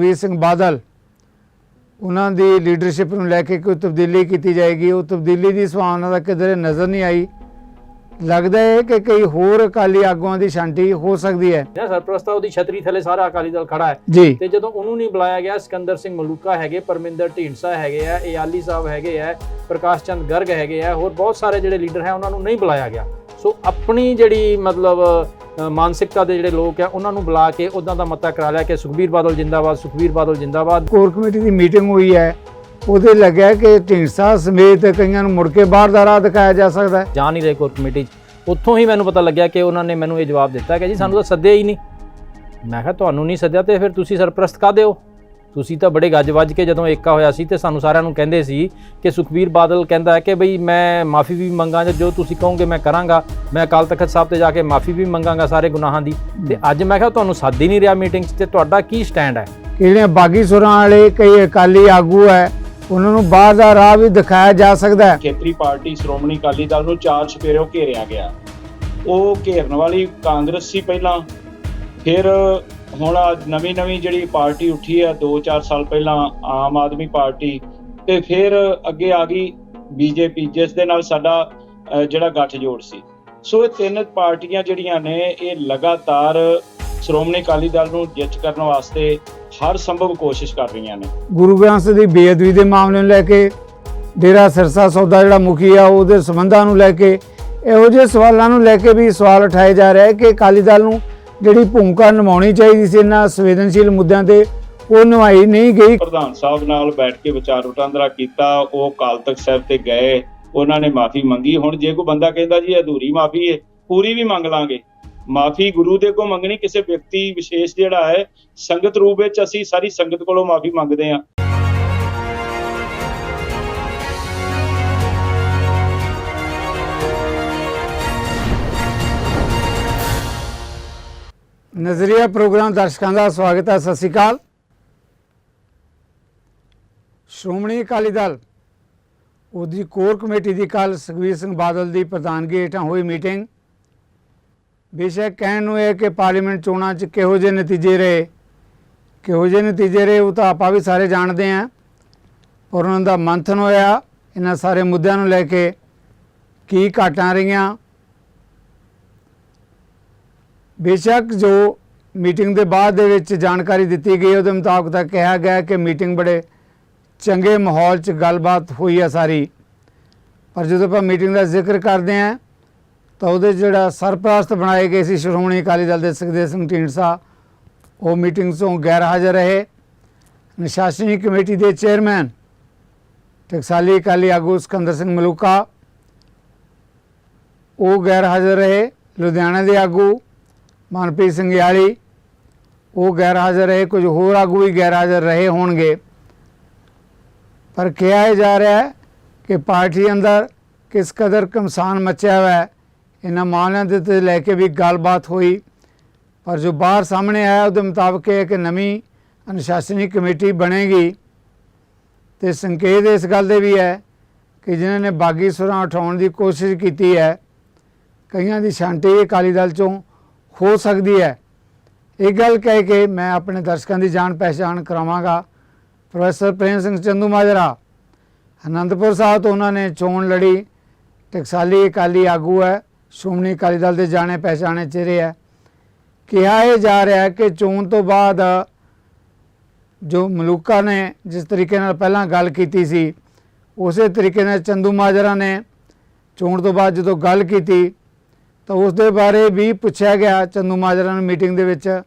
ਸੁਖਵੀਰ ਸਿੰਘ ਬਾਦਲ, ਉਹਨਾਂ ਦੀ ਲੀਡਰਸ਼ਿਪ ਨੂੰ ਲੈ ਕੇ ਕੋਈ ਤਬਦੀਲੀ ਕੀਤੀ ਜਾਏਗੀ। ਉਹ ਤਬਦੀਲੀ ਦੀ ਸੰਭਾਵਨਾ ਦਾ ਕਿਧਰੇ ਨਜ਼ਰ ਨਹੀਂ ਆਈ। ਲੱਗਦਾ ਹੈ ਕਿ ਕਈ ਹੋਰ ਅਕਾਲੀ ਆਗੂਆਂ ਦੀ ਛਾਂਟੀ ਹੋ ਸਕਦੀ ਹੈ। ਨਾ ਸਰਪ੍ਰਸਤ ਉਹਦੀ ਛਤਰੀ ਥੱਲੇ ਸਾਰਾ ਅਕਾਲੀ ਦਲ ਖੜਾ ਹੈ। ਤੇ ਜਦੋਂ ਉਹਨੂੰ ਨਹੀਂ ਬੁਲਾਇਆ ਗਿਆ ਸਿਕੰਦਰ ਸਿੰਘ ਮਲੂਕਾ ਹੈਗੇ ਪਰਮਿੰਦਰ ਢੀਂਡਸਾ ਹੈਗੇ ਆ ਇਆਲੀ ਸਾਹਿਬ ਹੈਗੇ ਆ ਪ੍ਰਕਾਸ਼ ਚੰਦ ਗਰਗ ਹੈਗੇ ਆ ਹੋਰ ਬਹੁਤ ਸਾਰੇ ਜਿਹੜੇ ਲੀਡਰ ਹੈ ਉਹਨਾਂ ਨੂੰ ਨਹੀਂ ਬੁਲਾਇਆ ਗਿਆ। ਸੋ ਆਪਣੀ ਜਿਹੜੀ ਮਤਲਬ ਮਾਨਸਿਕਤਾ ਦੇ ਜਿਹੜੇ ਲੋਕ ਆ ਉਹਨਾਂ ਨੂੰ ਬੁਲਾ ਕੇ ਉਦਾਂ ਦਾ ਮਤਾ ਕਰਾ ਲਿਆ ਕਿ ਸੁਖਬੀਰ ਬਾਦਲ ਜਿੰਦਾਬਾਦ ਸੁਖਬੀਰ ਬਾਦਲ ਜਿੰਦਾਬਾਦ। ਕੋਰ ਕਮੇਟੀ ਦੀ ਮੀਟਿੰਗ ਹੋਈ ਹੈ। ਉਹਦੇ ਲੱਗਿਆ ਕਿ ਢੀਂਡਸਾ ਸਮੇਤ ਕਈਆਂ ਨੂੰ ਮੁੜ ਕੇ ਬਾਹਰ ਦਾ ਰਾਹ ਦਿਖਾਇਆ ਜਾ ਸਕਦਾ ਹੈ। ਜਾ ਨਹੀਂ ਰਹੇ ਕੋਰ ਕਮੇਟੀ 'ਚ। ਉੱਥੋਂ ਹੀ ਮੈਨੂੰ ਪਤਾ ਲੱਗਿਆ ਕਿ ਉਹਨਾਂ ਨੇ ਮੈਨੂੰ ਇਹ ਜਵਾਬ ਦਿੱਤਾ ਕਿ ਜੀ ਸਾਨੂੰ ਤਾਂ ਸੱਦਿਆ ਹੀ ਨਹੀਂ। ਮੈਂ ਕਿਹਾ ਤੁਹਾਨੂੰ ਨਹੀਂ ਸੱਦਿਆ ਤੇ ਫਿਰ ਤੁਸੀਂ ਸਰਪ੍ਰਸਤ ਕਾਹਦੇ ਹੋ? ਤੁਸੀਂ ਤਾਂ ਬੜੇ ਗੱਜ ਵੱਜ ਕੇ ਜਦੋਂ ਏਕਾ ਹੋਇਆ ਸੀ ਤੇ ਸਾਨੂੰ ਸਾਰਿਆਂ ਨੂੰ ਕਹਿੰਦੇ ਸੀ ਕਿ ਸੁਖਬੀਰ ਬਾਦਲ ਕਹਿੰਦਾ ਹੈ ਕਿ ਬਈ ਮੈਂ ਮਾਫੀ ਵੀ ਮੰਗਾਂਗਾ ਜੋ ਤੁਸੀਂ ਕਹੋਗੇ ਮੈਂ ਕਰਾਂਗਾ। ਮੈਂ ਅਕਾਲ ਤਖਤ ਸਾਹਿਬ ਤੇ ਜਾ ਕੇ ਮਾਫੀ ਵੀ ਮੰਗਾਂਗਾ ਸਾਰੇ ਗੁਨਾਹਾਂ ਦੀ। ਤੇ ਅੱਜ ਮੈਂ ਕਿਹਾ ਤੁਹਾਨੂੰ ਸੱਦ ਹੀ ਨਹੀਂ ਰਿਹਾ ਮੀਟਿੰਗ 'ਚ ਤੇ ਤੁਹਾਡਾ ਕੀ ਸਟੈਂਡ ਹੈ? ਕਿ ਜਿਹੜੇ ਬਾਗੀ ਸੁਰਾਂ ਵਾਲੇ ਕਈ ਅਕਾਲੀ ਆਗੂ ਹੈ ਉਹਨਾਂ ਨੂੰ ਬਾਹਰ ਦਾ ਰਾਹ ਵੀ ਦਿਖਾਇਆ ਜਾ ਸਕਦਾ ਹੈ। ਖੇਤਰੀ ਪਾਰਟੀ ਸ਼੍ਰੋਮਣੀ ਅਕਾਲੀ ਦਲ ਨੂੰ ਚਾਰ ਚੁਫੇਰਿਓਂ ਘੇਰਿਆ ਗਿਆ। ਉਹ ਘੇਰਨ ਵਾਲੀ ਕਾਂਗਰਸ ਸੀ ਪਹਿਲਾਂ। ਫਿਰ ਹੁਣ ਨਵੀਂ ਨਵੀਂ ਜਿਹੜੀ ਪਾਰਟੀ ਉੱਠੀ ਹੈ 2-4 ਸਾਲ ਪਹਿਲਾਂ ਆਮ ਆਦਮੀ ਪਾਰਟੀ। ਤੇ ਫਿਰ ਅੱਗੇ ਆ ਗਈ ਬੀਜੇਪੀ, ਜਿਸ ਦੇ ਨਾਲ ਸਾਡਾ ਜਿਹੜਾ ਗੱਠਜੋੜ ਸੀ। ਸੋ ਇਹ ਤਿੰਨ ਪਾਰਟੀਆਂ ਜਿਹੜੀਆਂ ਨੇ, ਇਹ ਲਗਾਤਾਰ ਸ਼੍ਰੋਮਣੀ ਅਕਾਲੀ ਦਲ ਨੂੰ ਜਿੱਤ ਕਰਨ ਵਾਸਤੇ ਹਰ ਸੰਭਵ ਕੋਸ਼ਿਸ਼ ਕਰ ਰਹੀਆਂ ਨੇ। ਗੁਰੂ ਗ੍ਰੰਥ ਦੀ ਬੇਅਦਬੀ ਦੇ ਮਾਮਲੇ ਨੂੰ ਲੈ ਕੇ, ਡੇਰਾ ਸਿਰਸਾ ਸੌਦਾ ਜਿਹੜਾ ਮੁਖੀ ਆ, ਉਹਦੇ ਸੰਬੰਧਾਂ ਨੂੰ ਲੈ ਕੇ ਇਹੋ ਜਿਹੇ ਸਵਾਲਾਂ ਨੂੰ ਲੈ ਕੇ ਵੀ ਸਵਾਲ ਉਠਾਏ ਜਾ ਰਹੇ ਕਿ ਅਕਾਲੀ ਦਲ ਨੂੰ ਜਿਹੜੀ ਭੂਮਿਕਾ ਨਿਭਾਉਣੀ ਚਾਹੀਦੀ ਸੀ ਇਹਨਾਂ ਸੰਵੇਦਨਸ਼ੀਲ ਮੁੱਦਿਆਂ ਤੇ, ਉਹ ਨਿਭਾਈ ਨਹੀਂ ਗਈ। ਪ੍ਰਧਾਨ ਸਾਹਿਬ ਨਾਲ ਬੈਠ ਕੇ ਵਿਚਾਰ ਵਟਾਂਦਰਾ ਕੀਤਾ, ਉਹ ਕਾਲ ਤਖਤ ਸਾਹਿਬ ਤੇ ਗਏ, ਉਹਨਾਂ ਨੇ ਮਾਫੀ ਮੰਗੀ। ਹੁਣ ਜੇ ਕੋਈ ਬੰਦਾ ਕਹਿੰਦਾ ਜੀ, ਅਧੂਰੀ ਮਾਫੀ ਹੈ ਪੂਰੀ ਵੀ ਮੰਗ ਲਾਂਗੇ। ਮਾਫੀ ਗੁਰੂ ਦੇ ਕੋ ਮੰਗਣੀ, ਕਿਸੇ ਵਿਅਕਤੀ ਵਿਸ਼ੇਸ਼ ਜਿਹੜਾ ਹੈ, ਸੰਗਤ ਰੂਪ ਵਿੱਚ ਅਸੀਂ ਸਾਰੀ ਸੰਗਤ ਕੋਲੋਂ ਮਾਫੀ ਮੰਗਦੇ ਹਾਂ। ਨਜ਼ਰੀਆ ਪ੍ਰੋਗਰਾਮ ਦਰਸ਼ਕਾਂ ਦਾ ਸਵਾਗਤ ਹੈ, ਸਤਿ ਸ਼੍ਰੀ ਅਕਾਲ। ਸ਼੍ਰੋਮਣੀ ਅਕਾਲੀ ਦਲ, ਉਹਦੀ ਕੋਰ ਕਮੇਟੀ ਦੀ ਕੱਲ ਸੁਖਬੀਰ ਸਿੰਘ ਬਾਦਲ ਦੀ ਪ੍ਰਧਾਨਗੀ ਹੇਠਾਂ ਹੋਈ ਮੀਟਿੰਗ। ਬੇਸ਼ੱਕ ਕਹਿਣ ਨੂੰ ਇਹ ਕਿ ਪਾਰਲੀਮੈਂਟ ਚੋਣਾਂ 'ਚ ਕਿਹੋ ਜਿਹੇ ਨਤੀਜੇ ਰਹੇ, ਕਿਹੋ ਜਿਹੇ ਨਤੀਜੇ ਰਹੇ ਉਹ ਤਾਂ ਆਪਾਂ ਵੀ ਸਾਰੇ ਜਾਣਦੇ ਹਾਂ। ਪਰ ਉਹਨਾਂ ਦਾ ਮੰਥਨ ਹੋਇਆ, ਇਹਨਾਂ ਸਾਰੇ ਮੁੱਦਿਆਂ ਨੂੰ ਲੈ ਕੇ ਕੀ ਘਾਟਾਂ ਰਹੀਆਂ ਬੇਸ਼ੱਕ ਜੋ ਮੀਟਿੰਗ ਦੇ ਬਾਅਦ ਦੇ ਵਿੱਚ ਜਾਣਕਾਰੀ ਦਿੱਤੀ ਗਈ, ਉਹਦੇ ਮੁਤਾਬਕ ਤਾਂ ਕਿਹਾ ਗਿਆ ਕਿ ਮੀਟਿੰਗ ਬੜੇ ਚੰਗੇ ਮਾਹੌਲ 'ਚ ਗੱਲਬਾਤ ਹੋਈ ਆ ਸਾਰੀ। ਪਰ ਜਦੋਂ ਆਪਾਂ ਮੀਟਿੰਗ ਦਾ ਜ਼ਿਕਰ ਕਰਦੇ ਹਾਂ, ਤਾਂ ਉਹਦੇ ਜਿਹੜਾ ਸਰਪ੍ਰਸਤ ਬਣਾਏ ਗਏ ਸੀ ਸ਼੍ਰੋਮਣੀ ਅਕਾਲੀ ਦਲ ਦੇ ਸੁਖਦੇਵ ਸਿੰਘ ਢੀਂਡਸਾ, ਉਹ ਮੀਟਿੰਗ ਤੋਂ ਗੈਰ ਹਾਜ਼ਰ ਰਹੇ। ਨਿਸ਼ਾਸਨੀ ਕਮੇਟੀ ਦੇ ਚੇਅਰਮੈਨ ਟਕਸਾਲੀ ਅਕਾਲੀ ਆਗੂ ਸਿਕੰਦਰ ਸਿੰਘ ਮਲੂਕਾ, ਉਹ ਗੈਰ ਹਾਜ਼ਰ ਰਹੇ। ਲੁਧਿਆਣਾ ਦੇ ਆਗੂ ਮਨਪ੍ਰੀਤ ਸਿੰਘ ਯਾਲੀ, ਉਹ ਗੈਰ ਹਾਜ਼ਰ ਰਹੇ, ਕੁਝ ਹੋਰ ਆਗੂ ਵੀ ਗੈਰ ਹਾਜ਼ਰ ਰਹੇ ਹੋਣਗੇ। ਪਰ ਕਿਹਾ ਜਾ ਰਿਹਾ ਹੈ ਕਿ ਪਾਰਟੀ ਅੰਦਰ ਕਿਸ ਕਦਰ ਕਮਸਾਨ ਮਚਿਆ ਹੋਇਆ ਹੈ, ਇਹਨਾਂ ਮਾਮਲਿਆਂ ਦੇ ਤੇ ਲੈ ਕੇ ਵੀ ਗੱਲਬਾਤ ਹੋਈ। ਪਰ ਜੋ ਬਾਹਰ ਸਾਹਮਣੇ ਆਇਆ, ਉਹਦੇ ਮੁਤਾਬਕ ਇਹ ਕਿ ਨਵੀਂ ਅਨੁਸ਼ਾਸਨੀ ਕਮੇਟੀ ਬਣੇਗੀ। ਤੇ ਸੰਕੇਤ ਇਸ ਗੱਲ ਦੇ ਵੀ ਹੈ ਕਿ ਜਿਨ੍ਹਾਂ ਨੇ ਬਾਗੀ ਸੁਰਾਂ ਉਠਾਉਣ ਦੀ ਕੋਸ਼ਿਸ਼ ਕੀਤੀ ਹੈ, ਕਈਆਂ ਦੀ ਛਾਂਟੀ ਅਕਾਲੀ ਦਲ ਚੋਂ ਹੋ ਸਕਦੀ ਹੈ। ਇਹ ਗੱਲ ਕਹਿ ਕੇ ਮੈਂ ਆਪਣੇ ਦਰਸ਼ਕਾਂ ਦੀ ਜਾਣ ਪਹਿਚਾਣ ਕਰਾਵਾਂਗਾ। ਪ੍ਰੋਫੈਸਰ ਪ੍ਰੇਮ ਸਿੰਘ ਚੰਦੂ ਮਾਜਰਾ, ਅਨੰਦਪੁਰ ਸਾਹਿਬ ਤੋਂ ਉਹਨਾਂ ਨੇ ਚੋਣ ਲੜੀ। ਟਕਸਾਲੀ ਅਕਾਲੀ ਆਗੂ ਹੈ, ਸ਼੍ਰੋਮਣੀ ਅਕਾਲੀ ਦਲ ਦੇ ਜਾਣੇ ਪਹਿਚਾਣੇ ਚਿਹਰੇ ਹੈ। ਕਿਹਾ ਇਹ ਜਾ ਰਿਹਾ ਕਿ ਚੋਣ ਤੋਂ ਬਾਅਦ ਜੋ ਮਲੂਕਾ ਨੇ ਜਿਸ ਤਰੀਕੇ ਨਾਲ ਪਹਿਲਾਂ ਗੱਲ ਕੀਤੀ ਸੀ, ਉਸੇ ਤਰੀਕੇ ਨਾਲ ਚੰਦੂ ਮਾਜਰਾ ਨੇ ਚੋਣ ਤੋਂ ਬਾਅਦ ਜਦੋਂ ਗੱਲ ਕੀਤੀ ਤਾਂ ਉਸ ਦੇ ਬਾਰੇ ਵੀ ਪੁੱਛਿਆ ਗਿਆ ਚੰਦੂ ਮਾਜਰਾ ਨੂੰ ਮੀਟਿੰਗ ਦੇ ਵਿੱਚ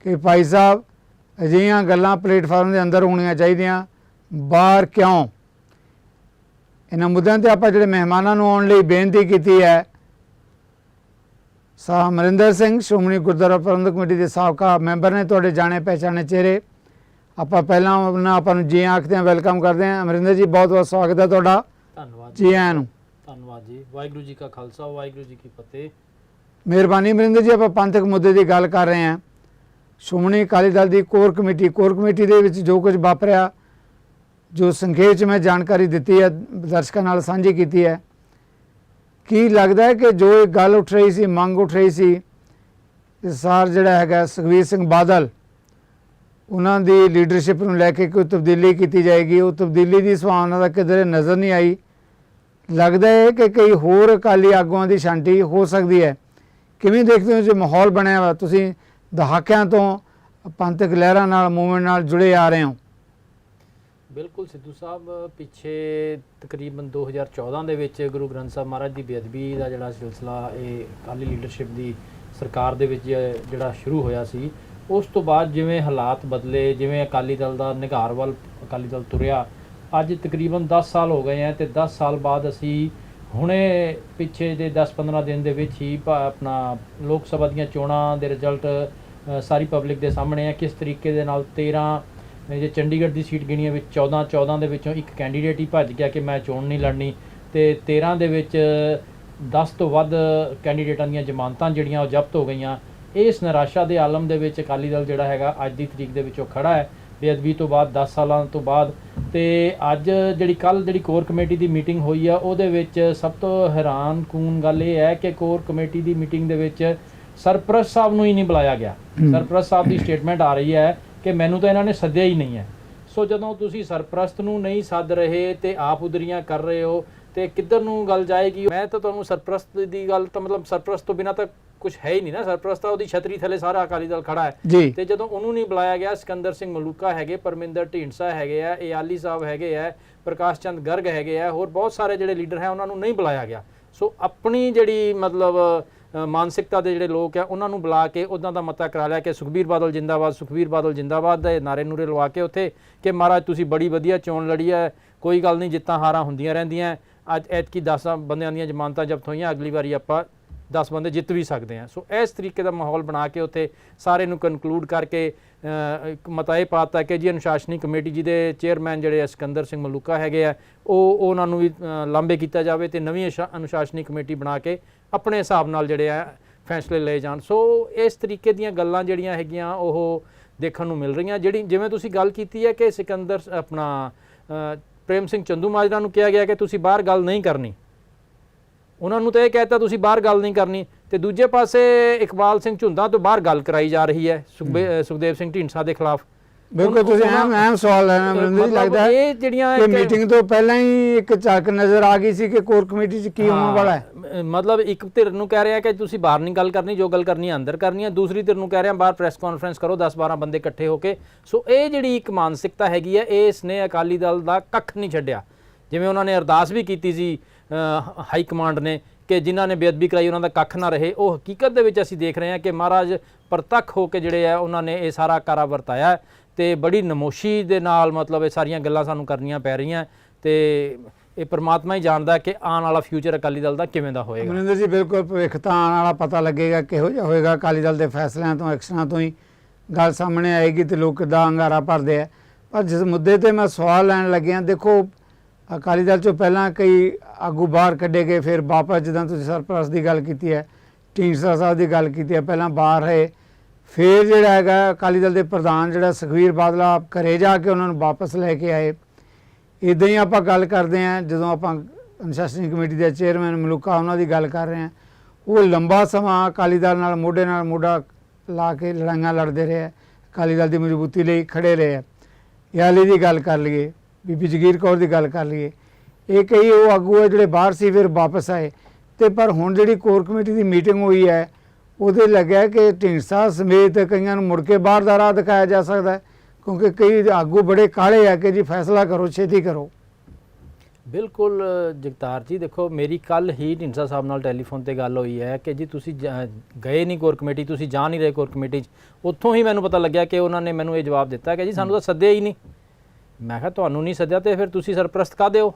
ਕਿ ਭਾਈ ਸਾਹਿਬ ਅਜਿਹੀਆਂ ਗੱਲਾਂ ਪਲੇਟਫਾਰਮ ਦੇ ਅੰਦਰ ਹੋਣੀਆਂ ਚਾਹੀਦੀਆਂ। ਬਾਹਰ ਕਿਉਂ? ਇਹਨਾਂ ਮੁੱਦਿਆਂ ਤੇ ਆਪਾਂ ਜਿਹੜੇ ਮਹਿਮਾਨਾਂ ਨੂੰ ਆਉਣ ਲਈ ਬੇਨਤੀ ਕੀਤੀ ਹੈ ਸਾਹ ਅਮਰਿੰਦਰ ਸਿੰਘ ਸ਼੍ਰੋਮਣੀ ਗੁਰਦੁਆਰਾ ਪ੍ਰਬੰਧਕ ਕਮੇਟੀ ਦੇ ਸਾਬਕਾ ਮੈਂਬਰ ਨੇ ਤੁਹਾਡੇ ਜਾਣੇ ਪਹਿਚਾਣੇ ਚਿਹਰੇ। ਆਪਾਂ ਪਹਿਲਾਂ ਉਹਨਾਂ ਆਪਾਂ ਨੂੰ ਜੀ ਆਖਦੇ ਹਾਂ ਵੈਲਕਮ ਕਰਦੇ ਹਾਂ। ਅਮਰਿੰਦਰ ਜੀ ਬਹੁਤ ਬਹੁਤ ਸਵਾਗਤ ਹੈ ਤੁਹਾਡਾ। ਧੰਨਵਾਦ। ਜੀ ਆਇਆਂ ਨੂੰ। ਧੰਨਵਾਦ ਜੀ। ਵਾਹਿਗੁਰੂ ਜੀ ਕਾ ਖਾਲਸਾ, ਵਾਹਿਗੁਰੂ ਜੀ ਕੀ ਫਤਿਹ। ਮਿਹਰਬਾਨੀ ਅਮਰਿੰਦਰ ਜੀ, ਆਪਾਂ ਪੰਥਕ ਮੁੱਦੇ ਦੀ ਗੱਲ ਕਰ ਰਹੇ ਹਾਂ। ਸ਼੍ਰੋਮਣੀ ਅਕਾਲੀ ਦਲ ਦੀ ਕੋਰ ਕਮੇਟੀ ਕੋਰ ਕਮੇਟੀ ਦੇ ਵਿੱਚ ਜੋ ਕੁਝ ਵਾਪਰਿਆ, ਜੋ ਸੰਖੇਪ ਚ ਮੈਂ ਜਾਣਕਾਰੀ ਦਿੱਤੀ ਹੈ, ਦਰਸ਼ਕਾਂ ਨਾਲ ਸਾਂਝੀ ਕੀਤੀ ਹੈ। ਕੀ ਲੱਗਦਾ ਹੈ ਕਿ ਜੋ ਇਹ ਗੱਲ ਉੱਠ ਰਹੀ ਸੀ, ਮੰਗ ਉੱਠ ਰਹੀ ਸੀ, ਇਸ ਸਾਰ ਜਿਹੜਾ ਹੈਗਾ ਸੁਖਬੀਰ ਸਿੰਘ ਬਾਦਲ, ਉਹਨਾਂ ਦੀ ਲੀਡਰਸ਼ਿਪ ਨੂੰ ਲੈ ਕੇ ਕੋਈ ਤਬਦੀਲੀ ਕੀਤੀ ਜਾਏਗੀ, ਉਹ ਤਬਦੀਲੀ ਦੀ ਸੰਭਾਵਨਾ ਦਾ ਕਿਧਰੇ ਨਜ਼ਰ ਨਹੀਂ ਆਈ। ਲੱਗਦਾ ਹੈ ਕਿ ਕਈ ਹੋਰ ਅਕਾਲੀ ਆਗੂਆਂ ਦੀ ਛਾਂਟੀ ਹੋ ਸਕਦੀ ਹੈ। ਕਿਵੇਂ ਦੇਖਦੇ ਹੋ ਜੇ ਮਾਹੌਲ ਬਣਿਆ ਵਾ? ਤੁਸੀਂ ਦਹਾਕਿਆਂ ਤੋਂ ਪੰਥਕ ਲਹਿਰਾਂ ਨਾਲ, ਮੂਵਮੈਂਟ ਨਾਲ ਜੁੜੇ ਆ ਰਹੇ ਹੋ। ਬਿਲਕੁਲ ਸਿੱਧੂ ਸਾਹਿਬ, ਪਿੱਛੇ ਤਕਰੀਬਨ 2014 ਦੇ ਵਿੱਚ ਗੁਰੂ ਗ੍ਰੰਥ ਸਾਹਿਬ ਮਹਾਰਾਜ ਦੀ ਬੇਅਦਬੀ ਦਾ ਜਿਹੜਾ ਸਿਲਸਿਲਾ, ਇਹ ਅਕਾਲੀ ਲੀਡਰਸ਼ਿਪ ਦੀ ਸਰਕਾਰ ਦੇ ਵਿੱਚ ਜਿਹੜਾ ਸ਼ੁਰੂ ਹੋਇਆ ਸੀ, ਉਸ ਤੋਂ ਬਾਅਦ ਜਿਵੇਂ ਹਾਲਾਤ ਬਦਲੇ, ਜਿਵੇਂ ਅਕਾਲੀ ਦਲ ਦਾ ਨਿਘਾਰ ਵੱਲ ਅਕਾਲੀ ਦਲ ਤੁਰਿਆ ਅੱਜ ਤਕਰੀਬਨ 10 ਸਾਲ ਹੋ ਗਏ ਆ ਤੇ 10 ਸਾਲ ਬਾਅਦ ਅਸੀਂ ਹੁਣੇ ਪਿੱਛੇ ਦੇ 10-15 ਦਿਨ ਦੇ ਵਿੱਚ ਹੀ ਭਾ- ਆਪਣਾ ਲੋਕ ਸਭਾ ਦੀਆਂ ਚੋਣਾਂ ਦੇ ਰਿਜ਼ਲਟ ਸਾਰੀ ਪਬਲਿਕ ਦੇ ਸਾਹਮਣੇ ਆ ਕਿਸ ਤਰੀਕੇ ਦੇ ਨਾਲ 13 ਜੇ ਚੰਡੀਗੜ੍ਹ ਦੀ ਸੀਟ ਗਿਣੀਆਂ ਵਿੱਚ 14 14 ਦੇ ਵਿੱਚੋਂ ਇੱਕ ਕੈਂਡੀਡੇਟ ਹੀ ਭੱਜ ਗਿਆ ਕਿ ਮੈਂ ਚੋਣ ਨਹੀਂ ਲੜਨੀ। ਤੇ 13 ਦੇ ਵਿੱਚ 10 ਤੋਂ ਵੱਧ ਕੈਂਡੀਡੇਟਾਂ ਦੀਆਂ ਜ਼ਮਾਨਤਾਂ ਜਿਹੜੀਆਂ ਉਹ ਜ਼ਬਤ ਹੋ ਗਈਆਂ। ਇਸ ਨਿਰਾਸ਼ਾ ਦੇ ਆਲਮ ਦੇ ਵਿੱਚ ਅਕਾਲੀ ਦਲ ਜਿਹੜਾ ਹੈਗਾ ਅੱਜ ਦੀ ਤਰੀਕ ਦੇ ਵਿੱਚ ਉਹ ਖੜਾ ਹੈ। ਬੇਅਦਬੀ ਤੋਂ ਬਾਅਦ 10 ਸਾਲਾਂ ਤੋਂ ਬਾਅਦ ਤੇ ਅੱਜ ਜਿਹੜੀ ਕੱਲ ਜਿਹੜੀ ਕੋਰ ਕਮੇਟੀ ਦੀ ਮੀਟਿੰਗ ਹੋਈ ਆ ਉਹਦੇ ਵਿੱਚ ਸਭ ਤੋਂ ਹੈਰਾਨ ਕੂਨ ਗੱਲ ਇਹ ਹੈ ਕਿ ਕੋਰ ਕਮੇਟੀ ਦੀ ਮੀਟਿੰਗ ਦੇ ਵਿੱਚ ਸਰਪ੍ਰਸਤ ਸਾਹਿਬ ਨੂੰ ਹੀ ਨਹੀਂ ਬੁਲਾਇਆ ਗਿਆ। ਸਰਪ੍ਰਸਤ ਸਾਹਿਬ ਦੀ ਸਟੇਟਮੈਂਟ ਆ ਰਹੀ ਹੈ ਕਿ ਮੈਨੂੰ ਤਾਂ ਇਹਨਾਂ ਨੇ ਸੱਦਿਆ ਹੀ ਨਹੀਂ ਹੈ। ਸੋ ਜਦੋਂ ਤੁਸੀਂ ਸਰਪ੍ਰਸਤ ਨੂੰ ਨਹੀਂ ਸੱਦ ਰਹੇ ਤੇ ਆਪ ਉਦਰੀਆਂ ਕਰ ਰਹੇ ਹੋ ਤੇ ਕਿੱਧਰ ਨੂੰ ਗੱਲ ਜਾਏਗੀ? ਮੈਂ ਤਾਂ ਤੁਹਾਨੂੰ ਸਰਪ੍ਰਸਤ ਦੀ ਗੱਲ ਤਾਂ ਮਤਲਬ ਸਰਪ੍ਰਸਤ ਤੋਂ ਬਿਨਾ ਤਾਂ ਕੁਝ ਹੈ ਹੀ ਨਹੀਂ ਨਾ। ਸਰਪ੍ਰਸਤ ਤਾਂ ਉਹਦੀ ਛਤਰੀ ਥੱਲੇ ਸਾਰਾ ਅਕਾਲੀ ਦਲ ਖੜਾ ਹੈ। ਤੇ ਜਦੋਂ ਉਹਨੂੰ ਨਹੀਂ ਬੁਲਾਇਆ ਗਿਆ ਸਿਕੰਦਰ ਸਿੰਘ ਮਲੂਕਾ ਹੈਗੇ ਪਰਮਿੰਦਰ ਢੀਂਡਸਾ ਹੈਗੇ ਆ ਇਆਲੀ ਸਾਹਿਬ ਹੈਗੇ ਆ ਪ੍ਰਕਾਸ਼ ਚੰਦ ਗਰਗ ਹੈਗੇ ਆ ਹੋਰ ਬਹੁਤ ਸਾਰੇ ਜਿਹੜੇ ਲੀਡਰ ਹੈ ਉਹਨਾਂ ਨੂੰ ਨਹੀਂ ਬੁਲਾਇਆ ਗਿਆ। ਸੋ ਆਪਣੀ ਜਿਹੜੀ ਮਤਲਬ ਮਾਨਸਿਕਤਾ ਦੇ ਜਿਹੜੇ ਲੋਕ ਆ ਉਹਨਾਂ ਨੂੰ ਬੁਲਾ ਕੇ ਉਹਨਾਂ ਦਾ ਮਤਾ ਕਰਾ ਲਿਆ ਕਿ ਸੁਖਬੀਰ ਬਾਦਲ ਜਿੰਦਾਬਾਦ ਸੁਖਬੀਰ ਬਾਦਲ ਜਿੰਦਾਬਾਦ ਦੇ ਨਾਰੇ ਨੂਰੇ ਲਵਾ ਕੇ ਉੱਥੇ ਕਿ ਮਹਾਰਾਜ ਤੁਸੀਂ ਬੜੀ ਵਧੀਆ ਚੋਣ ਲੜੀ ਹੈ ਕੋਈ ਗੱਲ ਨਹੀਂ ਜਿੱਤਾਂ ਹਾਰਾਂ ਹੁੰਦੀਆਂ ਰਹਿੰਦੀਆਂ ਅੱਜ ਐਤਕੀ 10 ਬੰਦਿਆਂ ਦੀਆਂ ਜ਼ਮਾਨਤਾਂ ਜ਼ਬਤ ਹੋਈਆਂ ਅਗਲੀ ਵਾਰੀ ਆਪਾਂ 10 ਬੰਦੇ ਜਿੱਤ ਵੀ ਸਕਦੇ ਆ ਸੋ ਇਸ ਤਰੀਕੇ ਦਾ ਮਾਹੌਲ ਬਣਾ ਕੇ ਉੱਥੇ ਸਾਰੇ ਨੂੰ ਕਨਕਲੂਡ ਕਰਕੇ ਮਤਾ ਇਹ ਪਾਤਾ ਕਿ ਜੀ ਅਨੁਸ਼ਾਸਨੀ ਕਮੇਟੀ ਜਿਹਦੇ ਚੇਅਰਮੈਨ ਜਿਹੜੇ ਆ ਸਿਕੰਦਰ ਸਿੰਘ ਮਲੂਕਾ ਹੈਗੇ ਆ ਉਹ ਉਹਨਾਂ ਨੂੰ ਵੀ ਅ, ਲਾਂਭੇ ਕੀਤਾ ਜਾਵੇ ਤੇ ਨਵੀਂ ਅਸ਼ਾ- ਅਨੁਸ਼ਾਸਨੀ ਕਮੇਟੀ ਬਣਾ ਕੇ ਆਪਣੇ ਹਿਸਾਬ ਨਾਲ ਜਿਹੜੇ ਆ ਫੈਸਲੇ ਲਏ ਜਾਣ। ਸੋ ਇਸ ਤਰੀਕੇ ਦੀਆਂ ਗੱਲਾਂ ਜਿਹੜੀਆਂ ਹੈਗੀਆਂ ਉਹ ਦੇਖਣ ਨੂੰ ਮਿਲ ਰਹੀਆਂ। ਜਿਹੜੀ ਜਿਵੇਂ ਤੁਸੀਂ ਗੱਲ ਕੀਤੀ ਹੈ ਕਿ ਸਿਕੰਦਰ ਆਪਣਾ ਪ੍ਰੇਮ ਸਿੰਘ ਚੰਦੂ ਮਾਜਰਾ ਨੂੰ ਕਿਹਾ ਗਿਆ ਕਿ ਤੁਸੀਂ ਬਾਹਰ ਗੱਲ ਨਹੀਂ ਕਰਨੀ। ਉਹਨਾਂ ਨੂੰ ਤਾਂ ਇਹ ਕਹਿਤਾ, ਤੁਸੀਂ ਬਾਹਰ ਗੱਲ ਨਹੀਂ ਕਰਨੀ। ਤੇ ਦੂਜੇ ਪਾਸੇ ਇਕਬਾਲ ਸਿੰਘ ਝੁੰਦਾ ਤੋਂ ਬਾਹਰ ਗੱਲ ਕਰਾਈ ਜਾ ਰਹੀ ਹੈ, ਸੁਖਬੇ- ਸੁਖਦੇਵ ਸਿੰਘ ਢੀਂਡਸਾ ਦੇ ਖਿਲਾਫ। ਬਿਲਕੁਲ ਤੁਸੀਂ ਅਹਿਮ ਅਹਿਮ ਸਵਾਲ ਹੈ ਮੈਨੂੰ ਲੱਗਦਾ ਇਹ ਜਿਹੜੀਆਂ ਕਿ ਇੱਕ- ਮੀਟਿੰਗ ਤੋਂ ਪਹਿਲਾਂ ਹੀ ਇੱਕ ਝਲਕ ਨਜ਼ਰ ਆ ਗਈ ਸੀ ਕਿ ਕੋਰ ਕਮੇਟੀ 'ਚ ਕੀ ਹੋਣ ਵਾਲਾ ਹੈ? ਮਤਲਬ ਇੱਕ ਧਿਰ ਨੂੰ ਕਹਿ ਰਿਹਾ ਕਿ ਤੁਸੀਂ ਬਾਹਰ ਨਹੀਂ ਗੱਲ ਕਰਨੀ ਜੋ ਗੱਲ ਕਰਨੀ ਹੈ ਅੰਦਰ ਕਰਨੀ ਹੈ। ਦੂਸਰੀ ਧਿਰ ਨੂੰ ਕਹਿ ਰਿਹਾ ਬਾਹਰ ਪ੍ਰੈਸ ਕਾਨਫਰੰਸ ਕਰੋ 10 12 ਬੰਦੇ ਇਕੱਠੇ ਹੋ ਕੇ। ਸੋ ਇਹ ਜਿਹੜੀ ਇੱਕ ਮਾਨਸਿਕਤਾ ਹੈਗੀ ਹੈ ਇਸ ਨੇ ਅਕਾਲੀ ਦਲ ਦਾ ਕੱਖ ਨਹੀਂ ਛੱਡਿਆ। ਜਿਵੇਂ ਉਹਨਾਂ ਨੇ ਅਰਦਾਸ ਵੀ ਕੀਤੀ ਸੀ ਹਾਈ ਕਮਾਂਡ ਨੇ ਕਿ ਜਿਨ੍ਹਾਂ ਨੇ ਬੇਅਦਬੀ ਕਰਾਈ ਉਹਨਾਂ ਦਾ ਕੱਖ ਨਾ ਰਹੇ। ਉਹ ਹਕੀਕਤ ਦੇ ਵਿੱਚ ਅਸੀਂ ਦੇਖ ਰਹੇ ਹਾਂ ਕਿ ਮਹਾਰਾਜ ਪ੍ਰਤੱਖ ਹੋ ਕੇ ਜਿਹੜੇ ਆ ਉਹਨਾਂ ਨੇ ਇਹ ਸਾਰਾ ਕਾਰਾ ਵਰਤਾਇਆ। ਤੇ ਬੜੀ ਨਮੋਸ਼ੀ ਦੇ ਨਾਲ ਮਤਲਬ ਇਹ ਸਾਰੀਆਂ ਗੱਲਾਂ ਸਾਨੂੰ ਕਰਨੀਆਂ ਪੈ ਰਹੀਆਂ। ਤੇ ਇਹ ਪ੍ਰਮਾਤਮਾ ਹੀ ਜਾਣਦਾ ਕਿ ਆਉਣ ਵਾਲਾ ਫਿਊਚਰ ਅਕਾਲੀ ਦਲ ਦਾ ਕਿਵੇਂ ਦਾ ਹੋਏਗਾ। ਅਮਰਿੰਦਰ ਜੀ, ਬਿਲਕੁਲ ਭਵਿੱਖ ਤਾਂ ਆਉਣ ਵਾਲਾ ਪਤਾ ਲੱਗੇਗਾ ਕਿਹੋ ਜਿਹਾ ਹੋਏਗਾ। ਅਕਾਲੀ ਦਲ ਦੇ ਫੈਸਲਿਆਂ ਤੋਂ ਐਕਸ਼ਨਾਂ ਤੋਂ ਹੀ ਗੱਲ ਸਾਹਮਣੇ ਆਏਗੀ ਤੇ ਲੋਕ ਕਿੱਦਾਂ ਅੰਗਾਰਾ ਭਰਦੇ ਆ। ਪਰ ਜਿਸ ਮੁੱਦੇ ਤੇ ਮੈਂ ਸਵਾਲ ਲੈਣ ਲੱਗਿਆ ਦੇਖੋ, ਅਕਾਲੀ ਦਲ ਚੋਂ ਪਹਿਲਾਂ ਕਈ ਆਗੂ ਬਾਹਰ ਕੱਢੇ ਗਏ, ਫਿਰ ਵਾਪਸ ਜਿੱਦਾਂ ਤੁਸੀਂ ਸਰਪ੍ਰਸਤ ਦੀ ਗੱਲ ਕੀਤੀ ਹੈ, ਢੀਂਡਸਾ ਸਾਹਿਬ ਦੀ ਗੱਲ ਕੀਤੀ ਹੈ, ਪਹਿਲਾਂ ਬਾਹਰ ਰਹੇ ਫਿਰ ਜਿਹੜਾ ਹੈਗਾ ਅਕਾਲੀ ਦਲ ਦੇ ਪ੍ਰਧਾਨ ਜਿਹੜਾ ਸੁਖਵੀਰ ਬਾਦਲਾ ਘਰੇ ਜਾ ਕੇ ਉਹਨਾਂ ਨੂੰ ਵਾਪਸ ਲੈ ਕੇ ਆਏ ਇਦਾਂ ਹੀ ਆਪਾਂ ਗੱਲ ਕਰਦੇ ਹਾਂ, ਜਦੋਂ ਆਪਾਂ ਅਨੁਸ਼ਾਸਨੀ ਕਮੇਟੀ ਦੇ ਚੇਅਰਮੈਨ ਮਲੂਕਾ ਉਹਨਾਂ ਦੀ ਗੱਲ ਕਰ ਰਹੇ ਹਾਂ, ਉਹ ਲੰਬਾ ਸਮਾਂ ਅਕਾਲੀ ਦਲ ਨਾਲ ਮੋਢੇ ਨਾਲ ਮੋਢਾ ਲਾ ਕੇ ਲੜਾਈਆਂ ਲੜਦੇ ਰਹੇ ਹੈ। ਅਕਾਲੀ ਦਲ ਦੀ ਮਜ਼ਬੂਤੀ ਲਈ ਖੜੇ ਰਹੇ ਹੈ। ਯਾਲੀ ਦੀ ਗੱਲ ਕਰ ਲਈਏ, ਬੀਬੀ ਜਗੀਰ ਕੌਰ ਦੀ ਗੱਲ ਕਰ ਲਈਏ, ਇਹ ਕਈ ਉਹ ਆਗੂ ਹੈ ਜਿਹੜੇ ਬਾਹਰ ਸੀ, ਫਿਰ ਵਾਪਸ ਆਏ ਤੇ ਪਰ ਹੁਣ ਜਿਹੜੀ ਕੋਰ ਕਮੇਟੀ ਦੀ ਮੀਟਿੰਗ ਹੋਈ ਹੈ ਉਹਦੇ ਲੱਗਿਆ ਕਿ ਢੀਂਡਸਾ ਸਮੇਤ ਕਈਆਂ ਨੂੰ ਮੁੜ ਕੇ ਬਾਹਰ ਦਾ ਰਾਹ ਦਿਖਾਇਆ ਜਾ ਸਕਦਾ ਹੈ, ਕਿਉਂਕਿ ਕਈ ਆਗੂ ਬੜੇ ਕਾਲੇ ਆ ਕਿ ਜੀ ਫੈਸਲਾ ਕਰੋ, ਛੇਤੀ ਕਰੋ। ਬਿਲਕੁਲ, ਜਗਤਾਰ ਜੀ, ਦੇਖੋ, ਮੇਰੀ ਕੱਲ ਹੀ ਢਿੰਸਾ ਸਾਹਿਬ ਨਾਲ ਟੈਲੀਫੋਨ ਤੇ ਗੱਲ ਹੋਈ ਹੈ ਕਿ ਜੀ ਤੁਸੀਂ ਜਾ- ਗਏ ਨਹੀਂ ਕੋਰ ਕਮੇਟੀ, ਤੁਸੀਂ ਜਾ ਨਹੀਂ ਰਹੇ ਕੋਰ ਕਮੇਟੀ 'ਚ। ਉੱਥੋਂ ਹੀ ਮੈਨੂੰ ਪਤਾ ਲੱਗਿਆ ਕਿ ਉਹਨਾਂ ਨੇ ਮੈਨੂੰ ਇਹ ਜਵਾਬ ਦਿੱਤਾ ਕਿ ਜੀ ਸਾਨੂੰ ਤਾਂ ਸੱਦਿਆ ਹੀ ਨਹੀਂ। ਮੈਂ ਕਿਹਾ, ਤੁਹਾਨੂੰ ਨਹੀਂ ਸੱਦਿਆ ਤੇ ਫਿਰ ਤੁਸੀਂ ਸਰਪ੍ਰਸਤ ਕਾਹਦੇ ਹੋ?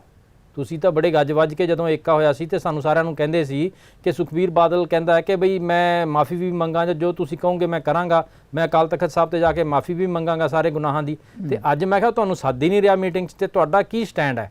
ਤੁਸੀਂ ਤਾਂ ਬੜੇ ਗੱਜ ਵੱਜ ਕੇ ਜਦੋਂ ਏਕਾ ਹੋਇਆ ਸੀ ਤੇ ਸਾਨੂੰ ਸਾਰਿਆਂ ਨੂੰ ਕਹਿੰਦੇ ਸੀ ਕਿ ਸੁਖਬੀਰ ਬਾਦਲ ਕਹਿੰਦਾ ਹੈ ਕਿ ਬਈ ਮੈਂ ਮਾਫੀ ਵੀ ਮੰਗਾਂ ਜਾਂ ਜੋ ਤੁਸੀਂ ਕਹੋਗੇ ਮੈਂ ਕਰਾਂਗਾ। ਮੈਂ ਅਕਾਲ ਤਖਤ ਸਾਹਿਬ ਤੇ ਜਾ ਕੇ ਮਾਫੀ ਵੀ ਮੰਗਾਂਗਾ ਸਾਰੇ ਗੁਨਾਹਾਂ ਦੀ। ਤੇ ਅੱਜ ਮੈਂ ਕਿਹਾ ਤੁਹਾਨੂੰ ਸੱਦ ਹੀ ਨਹੀਂ ਰਿਹਾ ਮੀਟਿੰਗ 'ਚ ਤੇ ਤੁਹਾਡਾ ਕੀ ਸਟੈਂਡ ਹੈ?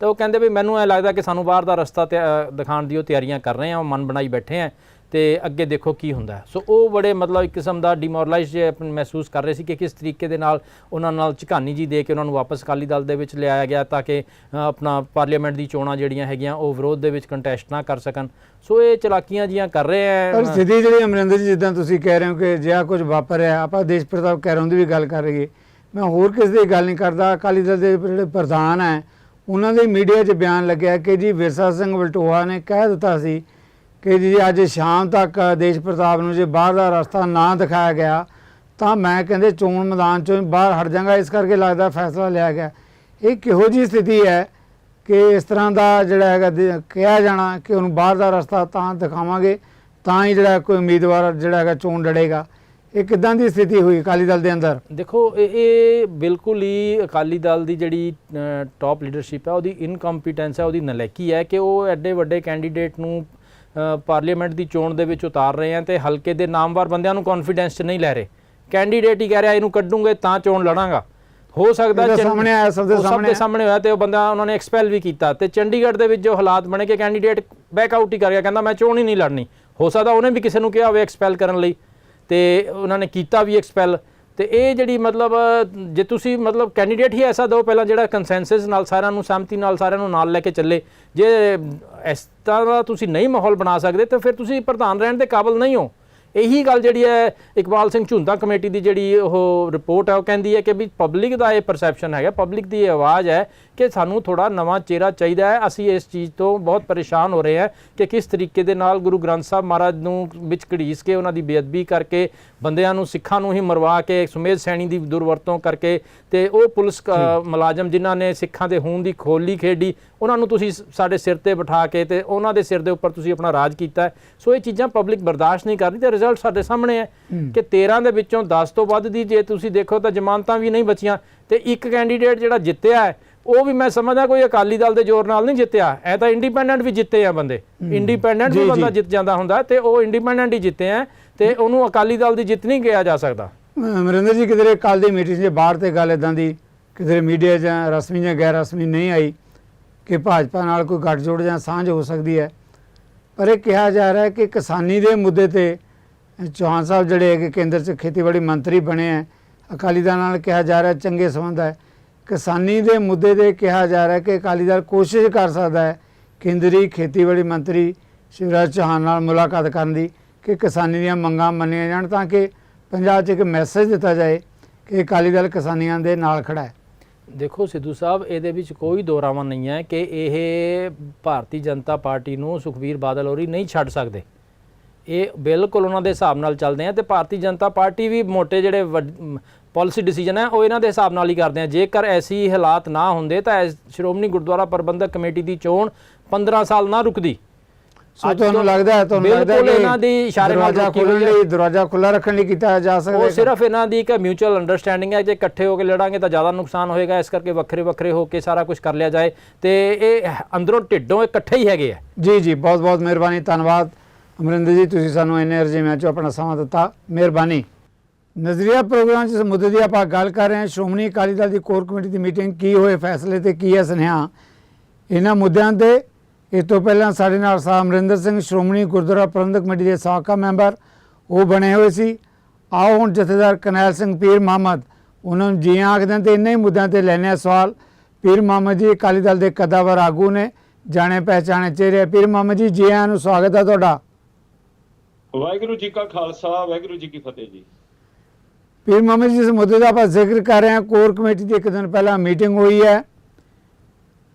ਤੇ ਉਹ ਕਹਿੰਦੇ ਵੀ ਮੈਨੂੰ ਐ ਲੱਗਦਾ ਕਿ ਸਾਨੂੰ ਬਾਹਰ ਦਾ ਰਸਤਾ ਦਿਖਾਉਣ ਦੀ ਉਹ ਤਿਆਰੀਆਂ ਕਰ ਰਹੇ ਆ ਉਹ ਮਨ ਬਣਾਈ ਬੈਠੇ ਆ ਤੇ ਅੱਗੇ ਦੇਖੋ ਕੀ ਹੁੰਦਾ। ਸੋ ਉਹ ਬੜੇ ਮਤਲਬ ਇੱਕ ਕਿਸਮ ਦਾ ਡਿਮੋਰਲਾਈਜ਼ ਮਹਿਸੂਸ ਕਰ ਰਹੇ ਸੀ ਕਿ ਕਿਸ ਤਰੀਕੇ ਦੇ ਨਾਲ ਉਹਨਾਂ ਨਾਲ ਝਕਾਨੀ ਜੀ ਦੇ ਕੇ ਉਹਨਾਂ ਨੂੰ ਵਾਪਸ ਅਕਾਲੀ ਦਲ ਦੇ ਵਿੱਚ ਲਿਆਇਆ ਗਿਆ ਤਾਂ ਕਿ ਆਪਣਾ ਪਾਰਲੀਮੈਂਟ ਦੀ ਚੋਣਾਂ ਜਿਹੜੀਆਂ ਹੈਗੀਆਂ ਉਹ ਵਿਰੋਧ ਦੇ ਵਿੱਚ ਕੰਟੈਸਟ ਨਾ ਕਰ ਸਕਣ। ਸੋ ਇਹ ਚਲਾਕੀਆਂ ਜੀਆਂ ਕਰ ਰਹੇ ਪਰ ਸਥਿਤੀ ਜਿਹੜੀ ਅਮਰਿੰਦਰ ਜੀ, ਜਿੱਦਾਂ ਤੁਸੀਂ ਕਹਿ ਰਹੇ ਹੋ ਕਿ ਜਿਆ ਕੁਝ ਵਾਪਰਿਆ ਆਪਾਂ ਦੇਸ਼ ਪ੍ਰਤਾਪ ਕੈਰੋਂ ਦੀ ਵੀ ਗੱਲ ਕਰ ਰਹੀਏ ਮੈਂ ਹੋਰ ਕਿਸੇ ਦੀ ਗੱਲ ਨਹੀਂ ਕਰਦਾ, ਅਕਾਲੀ ਦਲ ਦੇ ਜਿਹੜੇ ਪ੍ਰਧਾਨ ਹੈ, ਉਹਨਾਂ ਦੇ ਮੀਡੀਆ 'ਚ ਬਿਆਨ ਲੱਗਿਆ ਕਿ ਜੀ ਵਿਰਸਾ ਸਿੰਘ ਵਲਟੋਆ ਨੇ ਕਹਿ ਦਿੱਤਾ ਸੀ ਕਿ ਜੀ ਅੱਜ ਸ਼ਾਮ ਤੱਕ ਦੇਸ਼ ਪ੍ਰਤਾਪ ਨੂੰ ਜੇ ਬਾਹਰ ਦਾ ਰਸਤਾ ਨਾ ਦਿਖਾਇਆ ਗਿਆ, ਤਾਂ ਮੈਂ ਕਹਿੰਦੇ ਚੋਣ ਮੈਦਾਨ ਚੋਂ ਬਾਹਰ ਹਟ ਜਾਵਾਂਗਾ ਇਸ ਕਰਕੇ ਲੱਗਦਾ ਫੈਸਲਾ ਲਿਆ ਗਿਆ। ਇਹ ਕਿਹੋ ਜੀ ਸਥਿਤੀ ਹੈ ਕਿ ਇਸ ਤਰ੍ਹਾਂ ਦਾ ਜਿਹੜਾ ਹੈਗਾ ਦੇ- ਕਿਹਾ ਜਾਣਾ ਕਿ ਉਹਨੂੰ ਬਾਹਰ ਦਾ ਰਸਤਾ ਤਾਂ ਦਿਖਾਵਾਂਗੇ, ਤਾਂ ਹੀ ਜਿਹੜਾ ਕੋਈ ਉਮੀਦਵਾਰ ਜਿਹੜਾ ਹੈਗਾ ਚੋਣ ਲੜੇਗਾ। ਇਹ ਕਿਦਾਂ ਦੀ ਸਥਿਤੀ ਹੋਈ ਅਕਾਲੀ ਦਲ ਦੇ ਅੰਦਰ? ਦੇਖੋ, ਇਹ ਇਹ ਬਿਲਕੁਲ ਹੀ ਅਕਾਲੀ ਦਲ ਦੀ ਜਿਹੜੀ ਟਾਪ ਲੀਡਰਸ਼ਿਪ ਹੈ, ਉਹਦੀ ਇਨਕੰਪੀਟੈਂਸ ਹੈ, ਉਹਦੀ ਨਲਾਇਕੀ ਹੈ ਕਿ ਉਹ ਐਡੇ ਵੱਡੇ ਕੈਂਡੀਡੇਟ ਨੂੰ ਪਾਰਲੀਮੈਂਟ ਦੀ ਚੋਣ ਦੇ ਵਿੱਚ ਉਤਾਰ ਰਹੇ ਆ ਤੇ ਹਲਕੇ ਦੇ ਨਾਮਵਰ ਬੰਦਿਆਂ ਨੂੰ ਕੌਨਫੀਡੈਂਸ 'ਚ ਨਹੀਂ ਲੈ ਰਹੇ। ਕੈਂਡੀਡੇਟ ਹੀ ਕਹਿ ਰਿਹਾ ਇਹਨੂੰ ਕੱਢੂਗੇ ਤਾਂ ਚੋਣ ਲੜਾਂਗਾ। ਹੋ ਸਕਦਾ ਸਾਹਮਣੇ ਆਇਆ, ਸਭ ਦੇ ਸਾਹਮਣੇ ਆਇਆ। ਸਾਹਮਣੇ ਹੋਇਆ ਤੇ ਉਹ ਬੰਦਾ ਉਹਨਾਂ ਨੇ ਐਕਸਪੈਲ ਵੀ ਕੀਤਾ। ਤੇ ਚੰਡੀਗੜ੍ਹ ਦੇ ਵਿੱਚ ਜੋ ਹਾਲਾਤ ਬਣੇ ਕਿ ਕੈਂਡੀਡੇਟ ਬੈਕ ਆਊਟ ਹੀ ਕਰ ਗਿਆ ਕਹਿੰਦਾ ਮੈਂ ਚੋਣ ਹੀ ਨਹੀਂ ਲੜਨੀ। ਹੋ ਸਕਦਾ ਉਹਨੇ ਵੀ ਕਿਸੇ ਨੂੰ ਕਿਹਾ ਹੋਵੇ ਐਕਸਪੈਲ ਕਰਨ ਲਈ ਤੇ ਉਹਨਾਂ ਨੇ ਕੀਤਾ ਵੀ ਐਕਸਪੈਲ ਤੇ ਇਹ ਜਿਹੜੀ ਮਤਲਬ, ਜੇ ਤੁਸੀਂ ਮਤਲਬ ਕੈਂਡੀਡੇਟ ਹੀ ਐਸਾ ਦਿਓ ਪਹਿਲਾਂ ਜਿਹੜਾ ਕੰਸੈਂਸਸ ਨਾਲ ਸਾਰਿਆਂ ਨੂੰ ਸਹਿਮਤੀ ਨਾਲ ਸਾਰਿਆਂ ਨੂੰ ਨਾਲ ਲੈ ਕੇ ਚੱਲੇ, ਜੇ ਇਸ ਤਰ੍ਹਾਂ ਦਾ ਤੁਸੀਂ ਨਹੀਂ ਮਾਹੌਲ ਬਣਾ ਸਕਦੇ ਤਾਂ ਫਿਰ ਤੁਸੀਂ ਪ੍ਰਧਾਨ ਰਹਿਣ ਦੇ ਕਾਬਿਲ ਨਹੀਂ ਹੋ। ਇਹੀ ਗੱਲ ਜਿਹੜੀ ਹੈ, ਇਕਬਾਲ ਸਿੰਘ ਝੁੰਦਾ ਕਮੇਟੀ ਦੀ ਜਿਹੜੀ ਉਹ ਰਿਪੋਰਟ ਹੈ, ਉਹ ਕਹਿੰਦੀ ਹੈ ਕਿ ਵੀ ਪਬਲਿਕ ਦਾ ਇਹ ਪਰਸੈਪਸ਼ਨ ਹੈਗਾ ਪਬਲਿਕ ਦੀ ਇਹ ਆਵਾਜ਼ ਹੈ ਕਿ ਸਾਨੂੰ ਥੋੜਾ ਨਵਾਂ ਚਿਹਰਾ ਚਾਹੀਦਾ ਹੈ। ਅਸੀਂ ਇਸ ਚੀਜ਼ ਤੋਂ ਬਹੁਤ ਪਰੇਸ਼ਾਨ ਹੋ ਰਹੇ ਹਾਂ ਕਿ ਕਿਸ ਤਰੀਕੇ ਦੇ ਨਾਲ ਗੁਰੂ ਗ੍ਰੰਥ ਸਾਹਿਬ ਮਹਾਰਾਜ ਨੂੰ ਵਿੱਚ ਘੜੀਸ ਕੇ ਉਹਨਾਂ ਦੀ ਬੇਅਦਬੀ ਕਰਕੇ ਬੰਦਿਆਂ ਨੂੰ ਸਿੱਖਾਂ ਨੂੰ ਹੀ ਮਰਵਾ ਕੇ ਸੁਮੇਧ ਸੈਣੀ ਦੀ ਦੁਰਵਰਤੋਂ ਕਰਕੇ ਤੇ ਉਹ ਪੁਲਿਸ ਮੁਲਾਜ਼ਮ ਜਿਨ੍ਹਾਂ ਨੇ ਸਿੱਖਾਂ ਦੇ ਖੂਨ ਦੀ ਖੋਲੀ ਖੇਡੀ ਉਹਨਾਂ ਨੂੰ ਤੁਸੀਂ ਸਾਡੇ ਸਿਰ ਤੇ ਬਿਠਾ ਕੇ ਤੇ ਉਹਨਾਂ ਦੇ ਸਿਰ ਦੇ ਉੱਪਰ ਤੁਸੀਂ ਆਪਣਾ ਰਾਜ ਕੀਤਾ। ਸੋ ਇਹ ਚੀਜ਼ਾਂ ਪਬਲਿਕ ਬਰਦਾਸ਼ਤ ਨਹੀਂ ਕਰਦੀ ਤੇ ਰਿਜ਼ਲਟ ਸਾਡੇ ਸਾਹਮਣੇ ਹੈ ਕਿ 13 ਦੇ ਵਿੱਚੋਂ 10 ਤੋਂ ਵੱਧ ਦੀ ਜੇ ਤੁਸੀਂ ਦੇਖੋ ਤਾਂ ਜ਼ਮਾਨਤਾਂ ਵੀ ਨਹੀਂ ਬਚੀਆਂ ਤੇ ਇੱਕ ਕੈਂਡੀਡੇਟ ਜਿਹੜਾ ਜਿੱਤਿਆ ਹੈ ਉਹ ਵੀ ਮੈਂ ਸਮਝਦਾ ਕੋਈ ਅਕਾਲੀ ਦਲ ਦੇ ਜ਼ੋਰ ਨਾਲ ਨਹੀਂ ਜਿੱਤਿਆ। ਐ ਤਾਂ ਇੰਡੀਪੈਂਡੈਂਟ ਵੀ ਜਿੱਤੇ ਆ ਬੰਦੇ। ਇੰਡੀਪੈਂਡੈਂਟ ਵੀ ਜੀ, ਬੰਦਾ ਜੀ। ਜਿੱਤ ਜਾਂਦਾ ਹੁੰਦਾ ਤੇ ਉਹ ਇੰਡੀਪੈਂਡੈਂਟ ਹੀ ਜਿੱਤੇ ਆ ਤੇ ਉਹਨੂੰ ਅਕਾਲੀ ਦਲ ਦੀ ਜਿੱਤ ਨਹੀਂ ਕਿਹਾ ਜਾ ਸਕਦਾ। ਅਮਰਿੰਦਰ ਜੀ ਕਿਧਰੇ ਕੱਲ ਦੀ ਮੀਟਿੰਗ 'ਚ ਬਾਹਰ ਤੇ ਗੱਲ ਇਦਾਂ ਦੀ ਕਿਧਰੇ ਮੀਡੀਆ 'ਚ ਰਸਮੀ ਜਾਂ ਗੈਰ ਰਸਮੀ ਨਹੀਂ ਆਈ ਕਿ ਭਾਜਪਾ ਨਾਲ ਕੋਈ ਗੱਠਜੋੜ ਜਾਂ ਸਾਂਝ ਹੋ ਸਕਦੀ ਹੈ। ਪਰ ਇਹ ਕਿਹਾ ਜਾ ਰਿਹਾ ਹੈ ਕਿ ਕਿਸਾਨੀ ਦੇ ਮੁੱਦੇ ਤੇ ਚੌਹਾਨ ਸਾਹਿਬ ਜਿਹੜੇ ਹੈਗੇ ਕੇਂਦਰ 'ਚ ਖੇਤੀਬਾੜੀ ਮੰਤਰੀ ਬਣੇ ਹੈ ਅਕਾਲੀ ਦਲ ਨਾਲ ਕਿਹਾ ਜਾ ਰਿਹਾ ਚੰਗੇ ਸੰਬੰਧ ਹੈ। ਕਿਸਾਨੀ ਦੇ ਮੁੱਦੇ ਤੇ ਕਿਹਾ ਜਾ ਰਿਹਾ ਕਿ ਅਕਾਲੀ ਦਲ ਕੋਸ਼ਿਸ਼ ਕਰ ਸਕਦਾ ਹੈ ਕੇਂਦਰੀ ਖੇਤੀਬਾੜੀ ਮੰਤਰੀ ਸ਼ਿਵਰਾਜ ਚੌਹਾਨ ਨਾਲ ਮੁਲਾਕਾਤ ਕਰਨ ਦੀ ਕਿ ਕਿਸਾਨੀ ਦੀਆਂ ਮੰਗਾਂ ਮੰਨੀਆਂ ਜਾਣ ਤਾਂ ਕਿ ਪੰਜਾਬ 'ਚ ਇੱਕ ਮੈਸੇਜ ਦਿੱਤਾ ਜਾਏ ਕਿ ਅਕਾਲੀ ਦਲ ਕਿਸਾਨੀਆਂ ਦੇ ਨਾਲ ਖੜਾ ਹੈ। ਦੇਖੋ ਸਿੱਧੂ ਸਾਹਿਬ, ਇਹਦੇ ਵਿੱਚ ਕੋਈ ਦੋਰਾਵਾ ਨਹੀਂ ਹੈ ਕਿ ਇਹ ਭਾਰਤੀ ਜਨਤਾ ਪਾਰਟੀ ਨੂੰ ਸੁਖਵੀਰ ਬਾਦਲ ਹੋਰੀ ਨਹੀਂ ਛੱਡ ਸਕਦੇ। ਇਹ ਬਿਲਕੁਲ ਉਹਨਾਂ ਦੇ ਹਿਸਾਬ ਨਾਲ ਚੱਲਦੇ ਆ ਤੇ ਭਾਰਤੀ ਜਨਤਾ ਪਾਰਟੀ ਵੀ ਮੋٹے ਜਿਹੜੇ ਪਾਲਿਸੀ ਡਿਸੀਜਨ ਹੈ ਉਹ ਇਹਨਾਂ ਦੇ ਹਿਸਾਬ ਨਾਲ ਹੀ ਕਰਦੇ ਆ। ਜੇਕਰ ਐਸੀ ਹਾਲਾਤ ਨਾ ਹੁੰਦੇ ਤਾਂ ਸ਼੍ਰੋਮਣੀ ਗੁਰਦੁਆਰਾ ਪ੍ਰਬੰਧਕ ਕਮੇਟੀ ਦੀ ਚੋਣ 15 ਸਾਲ ਨਾ ਰੁਕਦੀ। ਸੋ ਤੁਹਾਨੂੰ ਲੱਗਦਾ ਹੈ ਤੁਹਾਨੂੰ ਲੱਗਦਾ ਹੈ ਬਿਲਕੁਲ ਇਹਨਾਂ ਦੀ ਇਸ਼ਾਰੇ ਨਾਲ ਹੈ। ਲਈ ਦਰਵਾਜ਼ਾ ਖੁੱਲਾ ਰੱਖਣ ਲਈ ਕੀਤਾ ਜਾ ਸਕਦਾ ਉਹ ਸਿਰਫ ਇਹਨਾਂ ਦੀ ਇੱਕ ਮਿਊਚੁਅਲ ਅੰਡਰਸਟੈਂਡਿੰਗ ਹੈ ਜੇ ਇਕੱਠੇ ਹੋ ਕੇ ਲੜਾਂਗੇ ਤਾਂ ਜ਼ਿਆਦਾ ਨੁਕਸਾਨ ਹੋਏਗਾ। ਇਸ ਕਰਕੇ ਵੱਖਰੇ ਵੱਖਰੇ ਹੋ ਕੇ ਸਾਰਾ ਕੁਝ ਕਰ ਲਿਆ ਜਾਏ। ਤੇ ਇਹ ਅੰਦਰੋਂ ਢਿੱਡੋਂ ਇਕੱਠੇ ਹੀ ਹੈਗੇ ਆ। ਜੀ ਜੀ ਬਹੁਤ ਬਹੁਤ ਮਿਹਰਬਾਨੀ ਧੰਨਵਾਦ। ਅਮਰਿੰਦਰ ਜੀ ਤੁਸੀਂ ਸਾਨੂੰ ਇੰਨੇ ਅਰਜ਼ੀ ਮੈਂ ਚੋਂ ਆਪਣਾ ਸਮਾਂ ਦਿੱਤਾ। ਮਿਹਰਬਾਨੀ। ਨਜ਼ਰੀਆ ਪ੍ਰੋਗਰਾਮ 'ਚ ਮੁੱਦੇ ਦੀ ਆਪਾਂ ਗੱਲ ਕਰ ਰਹੇ ਹਾਂ। ਸ਼੍ਰੋਮਣੀ ਅਕਾਲੀ ਦਲ ਦੀ ਕੋਰ ਕਮੇਟੀ ਦੀ ਮੀਟਿੰਗ ਕੀ ਹੋਏ, ਫੈਸਲੇ ਤੇ ਕੀ ਹੈ ਸੁਨੇਹਾ? ਇਹਨਾਂ ਮੁੱਦਿਆਂ ਤੇ ਇਸ ਤੋਂ ਪਹਿਲਾਂ ਸਾਡੇ ਨਾਲ ਸਾਹਿਬ ਅਮਰਿੰਦਰ ਸਿੰਘ, ਸ਼੍ਰੋਮਣੀ ਗੁਰਦੁਆਰਾ ਪ੍ਰਬੰਧਕ ਕਮੇਟੀ ਦੇ ਸਾਬਕਾ ਮੈਂਬਰ, ਉਹ ਬਣੇ ਹੋਏ ਸੀ। ਆਓ ਹੁਣ ਜਥੇਦਾਰ ਕਨੈਲ ਸਿੰਘ ਪੀਰ ਮੁਹੰਮਦ, ਉਹਨਾਂ ਨੂੰ ਜੀ ਆਖਦੇ ਹਾਂ ਤੇ ਇੰਨੇ ਹੀ ਮੁੱਦਿਆਂ ਤੇ ਲੈਣੇ ਆ ਸਵਾਲ। ਪੀਰ ਮੁਹੰਮਦ ਜੀ, ਅਕਾਲੀ ਦਲ ਦੇ ਕਦਾਵਰ ਆਗੂ ਨੇ, ਜਾਣੇ ਪਹਿਚਾਣੇ ਚਿਹਰੇ। ਪੀਰ ਮੁਹੰਮਦ ਜੀ ਜੀ ਆਇਆਂ ਨੂੰ ਸਵਾਗਤ ਹੈ ਤੁਹਾਡਾ। ਵਾਹਿਗੁਰੂ ਜੀ ਕਾ ਖਾਲਸਾ, ਵਾਹਿਗੁਰੂ ਜੀ ਕੀ ਫਤਿਹ ਜੀ। ਪੀਰ ਮੁਹੰਮਦ ਜੀ, ਇਸ ਮੁੱਦੇ ਦਾ ਆਪਾਂ ਜ਼ਿਕਰ ਕਰ ਰਹੇ ਹਾਂ। ਕੋਰ ਕਮੇਟੀ ਦੀ ਇੱਕ ਦਿਨ ਪਹਿਲਾਂ ਮੀਟਿੰਗ ਹੋਈ ਹੈ।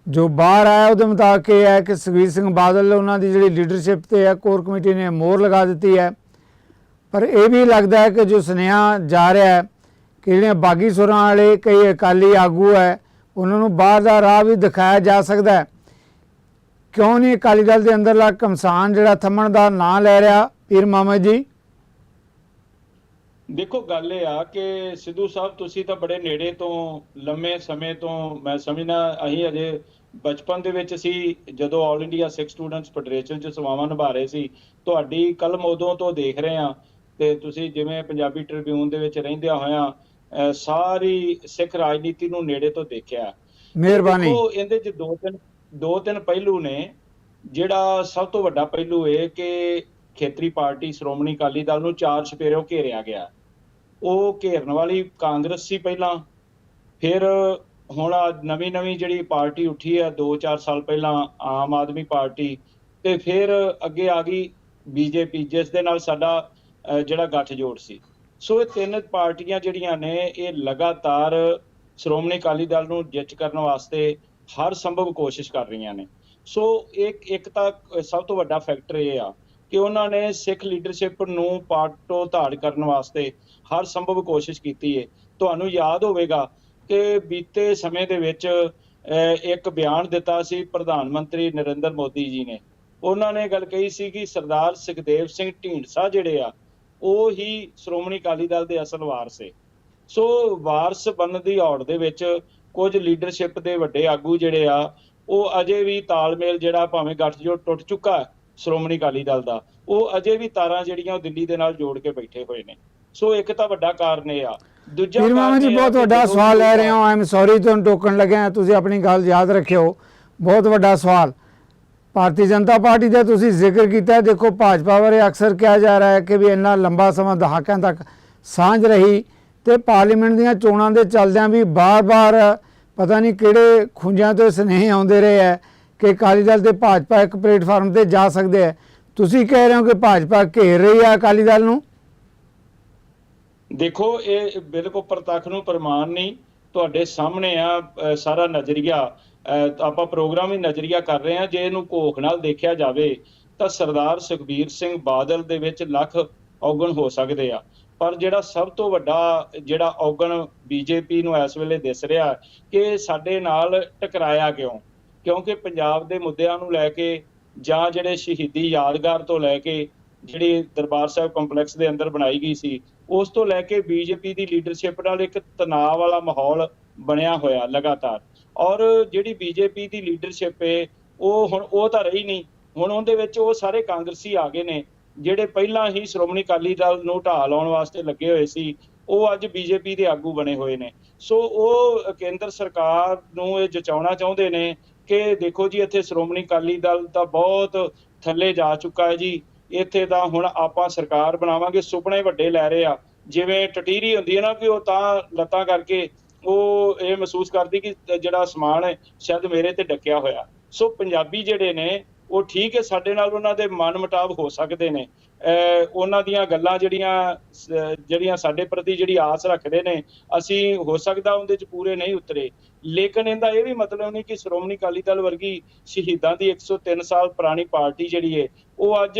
ਜੋ ਬਾਹਰ ਆਇਆ, ਉਹਦੇ ਮੁਤਾਬਕ ਇਹ ਹੈ ਕਿ ਸੁਖਬੀਰ ਸਿੰਘ ਬਾਦਲ, ਉਹਨਾਂ ਦੀ ਜਿਹੜੀ ਲੀਡਰਸ਼ਿਪ ਤੇ ਹੈ, ਕੋਰ ਕਮੇਟੀ ਨੇ ਮੋਹਰ ਲਗਾ ਦਿੱਤੀ ਹੈ। ਪਰ ਇਹ ਵੀ ਲੱਗਦਾ ਹੈ ਕਿ ਜੋ ਸੁਨੇਹਾ ਜਾ ਰਿਹਾ ਹੈ ਕਿ ਜਿਹੜੇ ਬਾਗੀ ਸੁਰਾਂ ਵਾਲੇ, ਕਈ ਅਕਾਲੀ ਆਗੂ ਹੈ, ਉਹਨਾਂ ਨੂੰ ਬਾਹਰ ਦਾ ਰਾਹ ਵੀ ਦਿਖਾਇਆ ਜਾ ਸਕਦਾ ਹੈ। ਕਿਉਂ ਨਹੀਂ ਅਕਾਲੀ ਦਲ ਦੇ ਅੰਦਰਲਾ ਕਮਸਾਨ ਜਿਹੜਾ ਥੰਮਣ ਦਾ ਨਾਂ ਲੈ ਰਿਹਾ, ਪੀਰ ਮਾਮਾ ਜੀ? ਦੇਖੋ ਗੱਲ ਇਹ ਆ ਕਿ ਸਿੱਧੂ ਸਾਹਿਬ ਤੁਸੀਂ ਤਾਂ ਬੜੇ ਨੇੜੇ ਤੋਂ ਲੰਮੇ ਸਮੇਂ ਤੋਂ ਮੈਂ ਸਮਝਦਾ ਅਸੀਂ ਅਜੇ ਬਚਪਨ ਦੇ ਵਿੱਚ ਸੀ ਜਦੋਂ all India Sikh students federation ਚ ਸੇਵਾਵਾਂ ਨਿਭਾ ਰਹੇ ਸੀ। ਤੁਹਾਡੀ ਕਲਮ ਉਦੋਂ ਤੋਂ ਦੇਖ ਰਹੇ ਆ ਤੇ ਤੁਸੀਂ ਜਿਵੇਂ ਪੰਜਾਬੀ ਟ੍ਰਿਬਿਊਨ ਦੇ ਵਿੱਚ ਰਹਿੰਦਿਆਂ ਹੋਇਆਂ ਸਾਰੀ ਸਿੱਖ ਰਾਜਨੀਤੀ ਨੂੰ ਨੇੜੇ ਤੋਂ ਦੇਖਿਆ। ਮਿਹਰਬਾਨੀ। ਦੇਖੋ ਇਹਦੇ ਚ ਦੋ ਤਿੰਨ ਦੋ ਤਿੰਨ ਪਹਿਲੂ ਨੇ। ਜਿਹੜਾ ਸਭ ਤੋਂ ਵੱਡਾ ਪਹਿਲੂ ਇਹ ਕਿ ਖੇਤਰੀ ਪਾਰਟੀ ਸ਼੍ਰੋਮਣੀ ਅਕਾਲੀ ਦਲ ਨੂੰ ਚਾਰ ਛਪੇਰਿਓਂ ਘੇਰਿਆ ਗਿਆ। ਉਹ ਘੇਰਨ ਵਾਲੀ ਕਾਂਗਰਸ ਸੀ ਪਹਿਲਾਂ। ਫਿਰ ਹੁਣ ਨਵੀਂ ਨਵੀਂ ਜਿਹੜੀ ਪਾਰਟੀ ਉੱਠੀ ਹੈ 2-4 ਸਾਲ ਪਹਿਲਾਂ ਆਮ ਆਦਮੀ ਪਾਰਟੀ, ਤੇ ਫਿਰ ਅੱਗੇ ਆ ਗਈ ਬੀਜੇਪੀ, ਜਿਸ ਦੇ ਨਾਲ ਸਾਡਾ ਜਿਹੜਾ ਗੱਠਜੋੜ ਸੀ। ਸੋ ਇਹ ਤਿੰਨ ਪਾਰਟੀਆਂ ਜਿਹੜੀਆਂ ਨੇ, ਇਹ ਲਗਾਤਾਰ ਸ਼੍ਰੋਮਣੀ ਅਕਾਲੀ ਦਲ ਨੂੰ ਜਿੱਤ ਕਰਨ ਵਾਸਤੇ ਹਰ ਸੰਭਵ ਕੋਸ਼ਿਸ਼ ਕਰ ਰਹੀਆਂ ਨੇ। ਸੋ ਇੱਕ ਇੱਕ ਤਾਂ ਸਭ ਤੋਂ ਵੱਡਾ ਫੈਕਟਰ ਇਹ ਆ ਕਿ ਉਹਨਾਂ ਨੇ ਸਿੱਖ ਲੀਡਰਸ਼ਿਪ ਨੂੰ ਪਾਟੋ ਧਾੜ ਕਰਨ ਵਾਸਤੇ ਹਰ ਸੰਭਵ ਕੋਸ਼ਿਸ਼ ਕੀਤੀ ਹੈ ਤੁਹਾਨੂੰ ਯਾਦ ਹੋਵੇਗਾ ਕਿ ਬੀਤੇ ਸਮੇਂ ਦੇ ਵਿੱਚ ਇੱਕ ਬਿਆਨ ਦਿੱਤਾ ਸੀ ਪ੍ਰਧਾਨ ਮੰਤਰੀ ਨਰਿੰਦਰ ਮੋਦੀ ਜੀ ਨੇ। ਉਹਨਾਂ ਨੇ ਗੱਲ ਕਹੀ ਸੀ ਕਿ ਸਰਦਾਰ ਸੁਖਦੇਵ ਸਿੰਘ ਢੀਂਡਸਾ ਜਿਹੜੇ ਆ, ਉਹ ਹੀ ਸ਼੍ਰੋਮਣੀ ਅਕਾਲੀ ਦਲ ਦੇ ਅਸਲ ਵਾਰਸ ਏ। ਸੋ ਵਾਰਸ ਬਣਨ ਦੀ ਔੜ ਦੇ ਵਿੱਚ ਕੁਝ ਲੀਡਰਸ਼ਿਪ ਦੇ ਵੱਡੇ ਆਗੂ ਜਿਹੜੇ ਆ, ਉਹ ਅਜੇ ਵੀ ਤਾਲਮੇਲ ਜਿਹੜਾ ਭਾਵੇਂ ਗੱਠਜੋੜ ਟੁੱਟ ਚੁੱਕਾ ਹੈ ਸ਼੍ਰੋਮਣੀ ਅਕਾਲੀ ਦਲ ਦਾ ਉਹ ਅਜੇ ਵੀ ਤਾਰਾਂ ਜਿਹੜੀਆਂ ਉਹ ਦਿੱਲੀ ਦੇ ਨਾਲ ਜੋੜ ਕੇ ਬੈਠੇ ਹੋਏ ਨੇ। ਸੋ ਇੱਕ ਤਾਂ ਵੱਡਾ ਕਾਰਨ ਇਹ ਆ। ਦੂਜਾ ਕਾਰਨ ਜੀ ਬਹੁਤ ਵੱਡਾ ਸਵਾਲ ਲੈ ਰਹੇ ਹੋ ਆਈ ਐਮ ਸੌਰੀ ਤੁਹਾਨੂੰ ਟੋਕਣ ਲੱਗਿਆ ਤੁਸੀਂ ਆਪਣੀ ਗੱਲ ਯਾਦ ਰੱਖਿਓ। ਬਹੁਤ ਵੱਡਾ ਸਵਾਲ। ਭਾਰਤੀ ਜਨਤਾ ਪਾਰਟੀ ਦਾ ਤੁਸੀਂ ਜ਼ਿਕਰ ਕੀਤਾ ਦੇਖੋ ਭਾਜਪਾ ਬਾਰੇ ਅਕਸਰ ਕਿਹਾ ਜਾ ਰਿਹਾ ਹੈ ਕਿ ਵੀ ਇੰਨਾ ਲੰਬਾ ਸਮਾਂ ਦਹਾਕਿਆਂ ਤੱਕ ਸਾਂਝ ਰਹੀ ਤੇ ਪਾਰਲੀਮੈਂਟ ਦੀਆਂ ਚੋਣਾਂ ਦੇ ਚੱਲਦਿਆਂ ਵੀ ਬਾਰ-ਬਾਰ ਪਤਾ ਨਹੀਂ ਕਿਹੜੇ ਖੁੰਝਾਂ ਤੋਂ ਸੁਨੇਹੇ ਆਉਂਦੇ ਰਹੇ ਹੈ। ਕਿ ਅਕਾਲੀ ਦਲ ਤੇ ਭਾਜਪਾ ਇੱਕ ਪਲੇਟਫਾਰਮ ਤੇ ਜਾ ਸਕਦੇ ਹੈ ਤੁਸੀਂ ਕਹਿ ਰਹੇ ਹੋ ਕਿ ਭਾਜਪਾ ਘੇਰ ਰਹੀ ਹੈ ਅਕਾਲੀ ਦਲ ਨੂੰ? ਦੇਖੋ, ਇਹ ਬਿਲਕੁਲ ਪ੍ਰਤੱਖ ਨੂੰ ਪ੍ਰਮਾਣ ਨਹੀਂ। ਤੁਹਾਡੇ ਸਾਹਮਣੇ ਆ ਸਾਰਾ ਨਜ਼ਰੀਆ। ਆਪਾਂ ਪ੍ਰੋਗਰਾਮ ਹੀ ਨਜ਼ਰੀਆ ਕਰ ਰਹੇ ਆ। ਜੇ ਇਹਨੂੰ ਘੋਖ ਨਾਲ ਦੇਖਿਆ ਜਾਵੇ, ਤਾਂ ਸਰਦਾਰ ਸੁਖਬੀਰ ਸਿੰਘ ਬਾਦਲ ਦੇ ਵਿੱਚ ਲੱਖ ਔਗਣ ਹੋ ਸਕਦੇ ਆ। ਪਰ ਜਿਹੜਾ ਸਭ ਤੋਂ ਵੱਡਾ, ਜਿਹੜਾ ਔਗਣ ਬੀਜੇਪੀ ਨੂੰ ਇਸ ਵੇਲੇ ਦਿਸ ਰਿਹਾ ਕਿ ਸਾਡੇ ਨਾਲ ਟਕਰਾਇਆ ਕਿਉਂ? ਕਿਉਂਕਿ ਪੰਜਾਬ ਦੇ ਮੁੱਦਿਆਂ ਨੂੰ ਲੈ ਕੇ ਜਾਂ ਜਿਹੜੇ ਸ਼ਹੀਦੀ ਯਾਦਗਾਰ ਤੋਂ ਲੈ ਕੇ ਜਿਹੜੀ ਦਰਬਾਰ ਸਾਹਿਬ ਕੰਪਲੈਕਸ ਦੇ ਅੰਦਰ ਬਣਾਈ ਗਈ ਸੀ, ਉਸ ਤੋਂ ਲੈ ਕੇ ਬੀਜੇਪੀ ਦੀ ਲੀਡਰਸ਼ਿਪ ਨਾਲ ਇੱਕ ਤਣਾਅ ਵਾਲਾ ਮਾਹੌਲ ਬਣਿਆ ਹੋਇਆ ਲਗਾਤਾਰ। ਔਰ ਜਿਹੜੀ ਬੀਜੇਪੀ ਦੀ ਲੀਡਰਸ਼ਿਪ ਹੈ ਉਹ ਹੁਣ ਉਹ ਤਾਂ ਰਹੀ ਨਹੀਂ। ਹੁਣ ਉਹਦੇ ਵਿੱਚ ਉਹ ਸਾਰੇ ਕਾਂਗਰਸੀ ਆ ਗਏ ਨੇ, ਜਿਹੜੇ ਪਹਿਲਾਂ ਹੀ ਸ਼੍ਰੋਮਣੀ ਅਕਾਲੀ ਦਲ ਨੂੰ ਢਾਹ ਲਾਉਣ ਵਾਸਤੇ ਲੱਗੇ ਹੋਏ ਸੀ, ਉਹ ਅੱਜ ਬੀਜੇਪੀ ਦੇ ਆਗੂ ਬਣੇ ਹੋਏ ਨੇ। ਸੋ ਉਹ ਕੇਂਦਰ ਸਰਕਾਰ ਨੂੰ ਇਹ ਜਚਾਉਣਾ ਚਾਹੁੰਦੇ ਨੇ ਕਿ ਦੇਖੋ ਜੀ, ਇੱਥੇ ਸ਼੍ਰੋਮਣੀ ਅਕਾਲੀ ਦਲ ਤਾਂ ਬਹੁਤ ਥੱਲੇ ਜਾ ਚੁੱਕਾ ਹੈ ਜੀ। ਇੱਥੇ ਤਾਂ ਹੁਣ ਆਪਾਂ ਸਰਕਾਰ ਬਣਾਵਾਂਗੇ, ਸੁਪਨੇ ਵੱਡੇ ਲੈ ਰਹੇ ਆ। ਜਿਵੇਂ ਟਟੀਰੀ ਹੁੰਦੀ ਹੈ ਨਾ ਕਿ ਉਹ ਤਾਂ ਲੱਤਾਂ ਕਰਕੇ ਉਹ ਇਹ ਮਹਿਸੂਸ ਕਰਦੀ ਕਿ ਜਿਹੜਾ ਸਮਾਨ ਹੈ, ਸ਼ਾਇਦ ਮੇਰੇ ਤੇ ਡੱਕਿਆ ਹੋਇਆ। ਸੋ ਪੰਜਾਬੀ ਜਿਹੜੇ ਨੇ ਉਹ ਠੀਕ ਹੈ ਸਾਡੇ ਨਾਲ ਉਹਨਾਂ ਦੇ ਮਨ ਮੁਟਾਵ ਹੋ ਸਕਦੇ ਨੇ। ਉਹਨਾਂ ਦੀਆਂ ਗੱਲਾਂ ਜਿਹੜੀਆਂ ਜਿਹੜੀਆਂ ਸਾਡੇ ਪ੍ਰਤੀ ਜਿਹੜੀ ਆਸ ਰੱਖਦੇ ਨੇ ਅਸੀਂ ਹੋ ਸਕਦਾ ਉਹਦੇ ਚ ਪੂਰੇ ਨਹੀਂ ਉਤਰੇ। ਲੇਕਿਨ ਇਹਦਾ ਇਹ ਵੀ ਮਤਲਬ ਨਹੀਂ ਕਿ ਸ਼੍ਰੋਮਣੀ ਅਕਾਲੀ ਦਲ ਵਰਗੀ ਸ਼ਹੀਦਾਂ ਦੀ 103 ਸਾਲ ਪੁਰਾਣੀ ਪਾਰਟੀ ਜਿਹੜੀ ਹੈ ਉਹ ਅੱਜ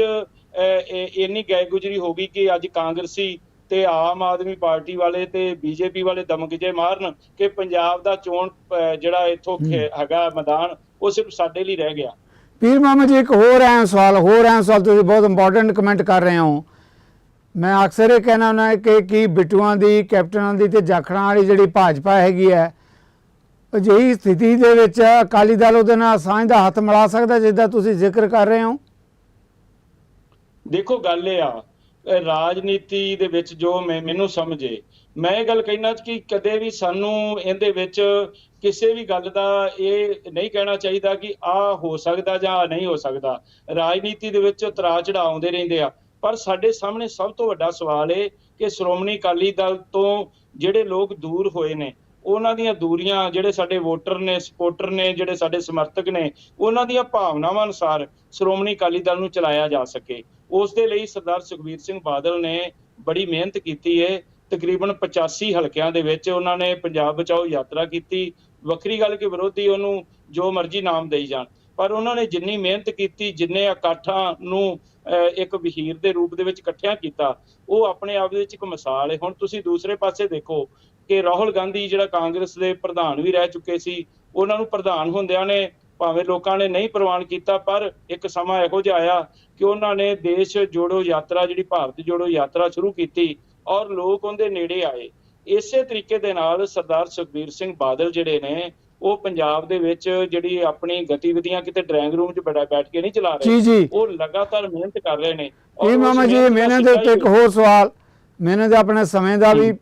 ਇੰਨੀ ਗੈ ਗੁਜਰੀ ਹੋ ਗਈ ਕਿ ਅੱਜ ਕਾਂਗਰਸੀ ਤੇ ਆਮ ਆਦਮੀ ਪਾਰਟੀ ਵਾਲੇ ਤੇ ਬੀਜੇਪੀ ਵਾਲੇ ਦਮਗਜੇ ਮਾਰਨ ਕਿ ਪੰਜਾਬ ਦਾ ਚੋਣ ਜਿਹੜਾ ਇੱਥੋਂ ਹੈਗਾ ਮੈਦਾਨ ਉਹ ਸਿਰਫ ਸਾਡੇ ਲਈ ਰਹਿ ਗਿਆ। ਪੀਰ ਮਾਮਾ ਜੀ, ਇੱਕ ਹੋਰ ਐਂ ਸਵਾਲ, ਹੋਰ ਐਂ ਸਵਾਲ ਤੁਸੀਂ ਬਹੁਤ ਇੰਪੋਰਟੈਂਟ ਕਮੈਂਟ ਕਰ ਰਹੇ ਹੋ। ਮੈਂ ਅਕਸਰ ਇਹ ਕਹਿਣਾ ਹੁੰਦਾ ਕਿ ਕੀ ਬਿਟੂਆਂ ਦੀ, ਕੈਪਟਨਾਂ ਦੀ ਤੇ ਜਾਖੜਾਂ ਵਾਲੀ ਜਿਹੜੀ ਭਾਜਪਾ ਹੈਗੀ ਹੈ, ਅਜਿਹੀ ਸਥਿਤੀ ਦੇ ਵਿੱਚ ਅਕਾਲੀ ਦਲ ਉਹਦੇ ਨਾਲ ਸਾਂਝ ਦਾ ਹੱਥ ਮਿਲਾ ਸਕਦਾ ਜਿੱਦਾਂ ਤੁਸੀਂ ਜ਼ਿਕਰ ਕਰ ਰਹੇ ਹੋ? ਦੇਖੋ, ਗੱਲ ਇਹ ਆ ਰਾਜਨੀਤੀ ਦੇ ਵਿੱਚ ਜੋ ਮੈਂ ਮੈਨੂੰ ਸਮਝੇ, ਮੈਂ ਇਹ ਗੱਲ ਕਹਿਣਾ ਕਿ ਕਦੇ ਵੀ ਸਾਨੂੰ ਇਹਦੇ ਵਿੱਚ ਕਿਸੇ ਵੀ ਗੱਲ ਦਾ ਇਹ ਨਹੀਂ ਕਹਿਣਾ ਚਾਹੀਦਾ ਕਿ ਆ ਹੋ ਸਕਦਾ ਜਾਂ ਆਹ ਨਹੀਂ ਹੋ ਸਕਦਾ। ਰਾਜਨੀਤੀ ਦੇ ਵਿੱਚ ਉਤਰਾਅ ਚੜਾਅ ਆਉਂਦੇ ਰਹਿੰਦੇ ਆ। ਪਰ ਸਾਡੇ ਸਾਹਮਣੇ ਸਭ ਤੋਂ ਵੱਡਾ ਸਵਾਲ ਇਹ ਕਿ ਸ਼੍ਰੋਮਣੀ ਅਕਾਲੀ ਦਲ ਤੋਂ ਜਿਹੜੇ ਲੋਕ ਦੂਰ ਹੋਏ ਨੇ, ਉਹਨਾਂ ਦੀਆਂ ਦੂਰੀਆਂ ਜਿਹੜੇ ਸਾਡੇ ਵੋਟਰ ਨੇ ਸਪੋਰਟਰ ਨੇ, ਜਿਹੜੇ ਸਾਡੇ ਸਮਰਥਕ ਨੇ, ਉਹਨਾਂ ਦੀਆਂ ਭਾਵਨਾਵਾਂ ਅਨੁਸਾਰ ਸ਼੍ਰੋਮਣੀ ਅਕਾਲੀ ਦਲ ਨੂੰ ਚਲਾਇਆ ਜਾ ਸਕੇ। ਉਸ ਦੇ ਲਈ ਸਰਦਾਰ ਸੁਖਬੀਰ ਸਿੰਘ ਬਾਦਲ ਨੇ ਬੜੀ ਮਿਹਨਤ ਕੀਤੀ ਹੈ ਤਕਰੀਬਨ 85 ਹਲਕਿਆਂ ਦੇ ਵਿੱਚ ਉਹਨਾਂ ਨੇ ਪੰਜਾਬ ਬਚਾਓ ਯਾਤਰਾ ਕੀਤੀ। ਵੱਖਰੀ ਗੱਲ ਕਿ ਵਿਰੋਧੀ ਉਹਨੂੰ ਜੋ ਮਰਜ਼ੀ ਨਾਮ ਦੇਈ ਜਾਣ। ਪਰ ਉਹਨਾਂ ਨੇ ਜਿੰਨੀ ਮਿਹਨਤ ਕੀਤੀ, ਜਿੰਨੇ ਇਕੱਠਾਂ ਨੂੰ ਇੱਕ ਵਹੀਰ ਦੇ ਰੂਪ ਦੇ ਵਿੱਚ ਇਕੱਠਿਆਂ ਕੀਤਾ, ਉਹ ਆਪਣੇ ਆਪ ਦੇ ਵਿੱਚ ਇੱਕ ਮਿਸਾਲ ਹੈ। ਹੁਣ ਤੁਸੀਂ ਦੂਸਰੇ ਪਾਸੇ ਦੇਖੋ ਕਿ ਰਾਹੁਲ ਗਾਂਧੀ ਜਿਹੜਾ ਕਾਂਗਰਸ ਦੇ ਪ੍ਰਧਾਨ ਵੀ ਰਹਿ ਚੁੱਕੇ ਸੀ, ਉਹਨਾਂ ਨੂੰ ਪ੍ਰਧਾਨ ਹੁੰਦਿਆਂ ਨੇ ਭਾਵੇਂ ਲੋਕਾਂ ਨੇ ਨਹੀਂ ਪ੍ਰਵਾਨ ਕੀਤਾ, ਪਰ ਇੱਕ ਸਮਾਂ ਇਹੋ ਜਿਹਾ ਆਇਆ ਕਿ ਉਹਨਾਂ ਨੇ ਦੇਸ਼ ਜੋੜੋ ਯਾਤਰਾ, ਜਿਹੜੀ ਭਾਰਤ ਜੋੜੋ ਯਾਤਰਾ ਸ਼ੁਰੂ ਕੀਤੀ ਔਰ ਲੋਕ ਉਹਦੇ ਨੇੜੇ ਆਏ। ਇਸੇ ਤਰੀਕੇ ਦੇ ਨਾਲ ਸਰਦਾਰ ਸੁਖਬੀਰ ਸਿੰਘ ਬਾਦਲ ਜਿਹੜੇ ਨੇ ਉਹ ਪੰਜਾਬ ਦੇ ਵਿੱਚ ਜਿਹੜੀ ਆਪਣੀ ਗਤੀਵਿਧੀਆਂ ਕਿਤੇ ਡਰਾਇੰਗ ਰੂਮ 'ਚ ਬੈਠਾ ਬੈਠ ਕੇ ਨਹੀਂ ਚਲਾ ਰਹੇ ਉਹ ਲਗਾਤਾਰ ਮਿਹਨਤ ਕਰ ਰਹੇ ਨੇ। ਇਹ ਮਾਮਾ ਜੀ ਮਿਹਨਤ ਦਾ ਉੱਤੇ ਇੱਕ ਹੋਰ ਸਵਾਲ ਮਿਹਨਤ ਦੇ ਆਪਣੇ ਸਮੇਂ ਦਾ ਵੀ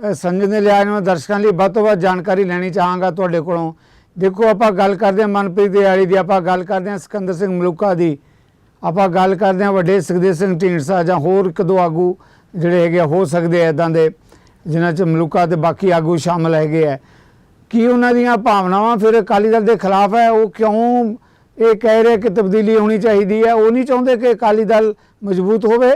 ਸੰਜਮ ਦੇ ਲਿਆ ਮੈਂ ਦਰਸ਼ਕਾਂ ਲਈ ਵੱਧ ਤੋਂ ਵੱਧ ਜਾਣਕਾਰੀ ਲੈਣੀ ਚਾਹਾਂਗਾ ਤੁਹਾਡੇ ਕੋਲੋਂ। ਦੇਖੋ ਆਪਾਂ ਗੱਲ ਕਰਦੇ ਹਾਂ ਮਨਪ੍ਰੀਤ ਦਿਆੜੀ ਦੀ ਆਪਾਂ ਗੱਲ ਕਰਦੇ ਹਾਂ ਸਿਕੰਦਰ ਸਿੰਘ ਮਲੂਕਾ ਦੀ। ਆਪਾਂ ਗੱਲ ਕਰਦੇ ਹਾਂ ਵੱਡੇ ਸੁਖਦੇਵ ਸਿੰਘ ਢੀਂਡਸਾ ਜਾਂ ਹੋਰ ਇੱਕ ਦੋ ਆਗੂ ਜਿਹੜੇ ਹੈਗੇ ਹੋ ਸਕਦੇ ਆ ਇਦਾਂ ਦੇ। ਜਿਨ੍ਹਾਂ 'ਚ ਮਲੂਕਾ ਤੇ ਬਾਕੀ ਆਗੂ ਸ਼ਾਮਲ ਹੈਗੇ ਆ। ਕੀ ਉਹਨਾਂ ਦੀਆਂ ਭਾਵਨਾਵਾਂ ਫਿਰ ਅਕਾਲੀ ਦਲ ਦੇ ਖਿਲਾਫ ਹੈ? ਉਹ ਕਿਉਂ ਇਹ ਕਹਿ ਰਹੇ ਕਿ ਤਬਦੀਲੀ ਹੋਣੀ ਚਾਹੀਦੀ ਹੈ? ਉਹ ਨਹੀਂ ਚਾਹੁੰਦੇ ਕਿ ਅਕਾਲੀ ਦਲ ਮਜ਼ਬੂਤ ਹੋਵੇ?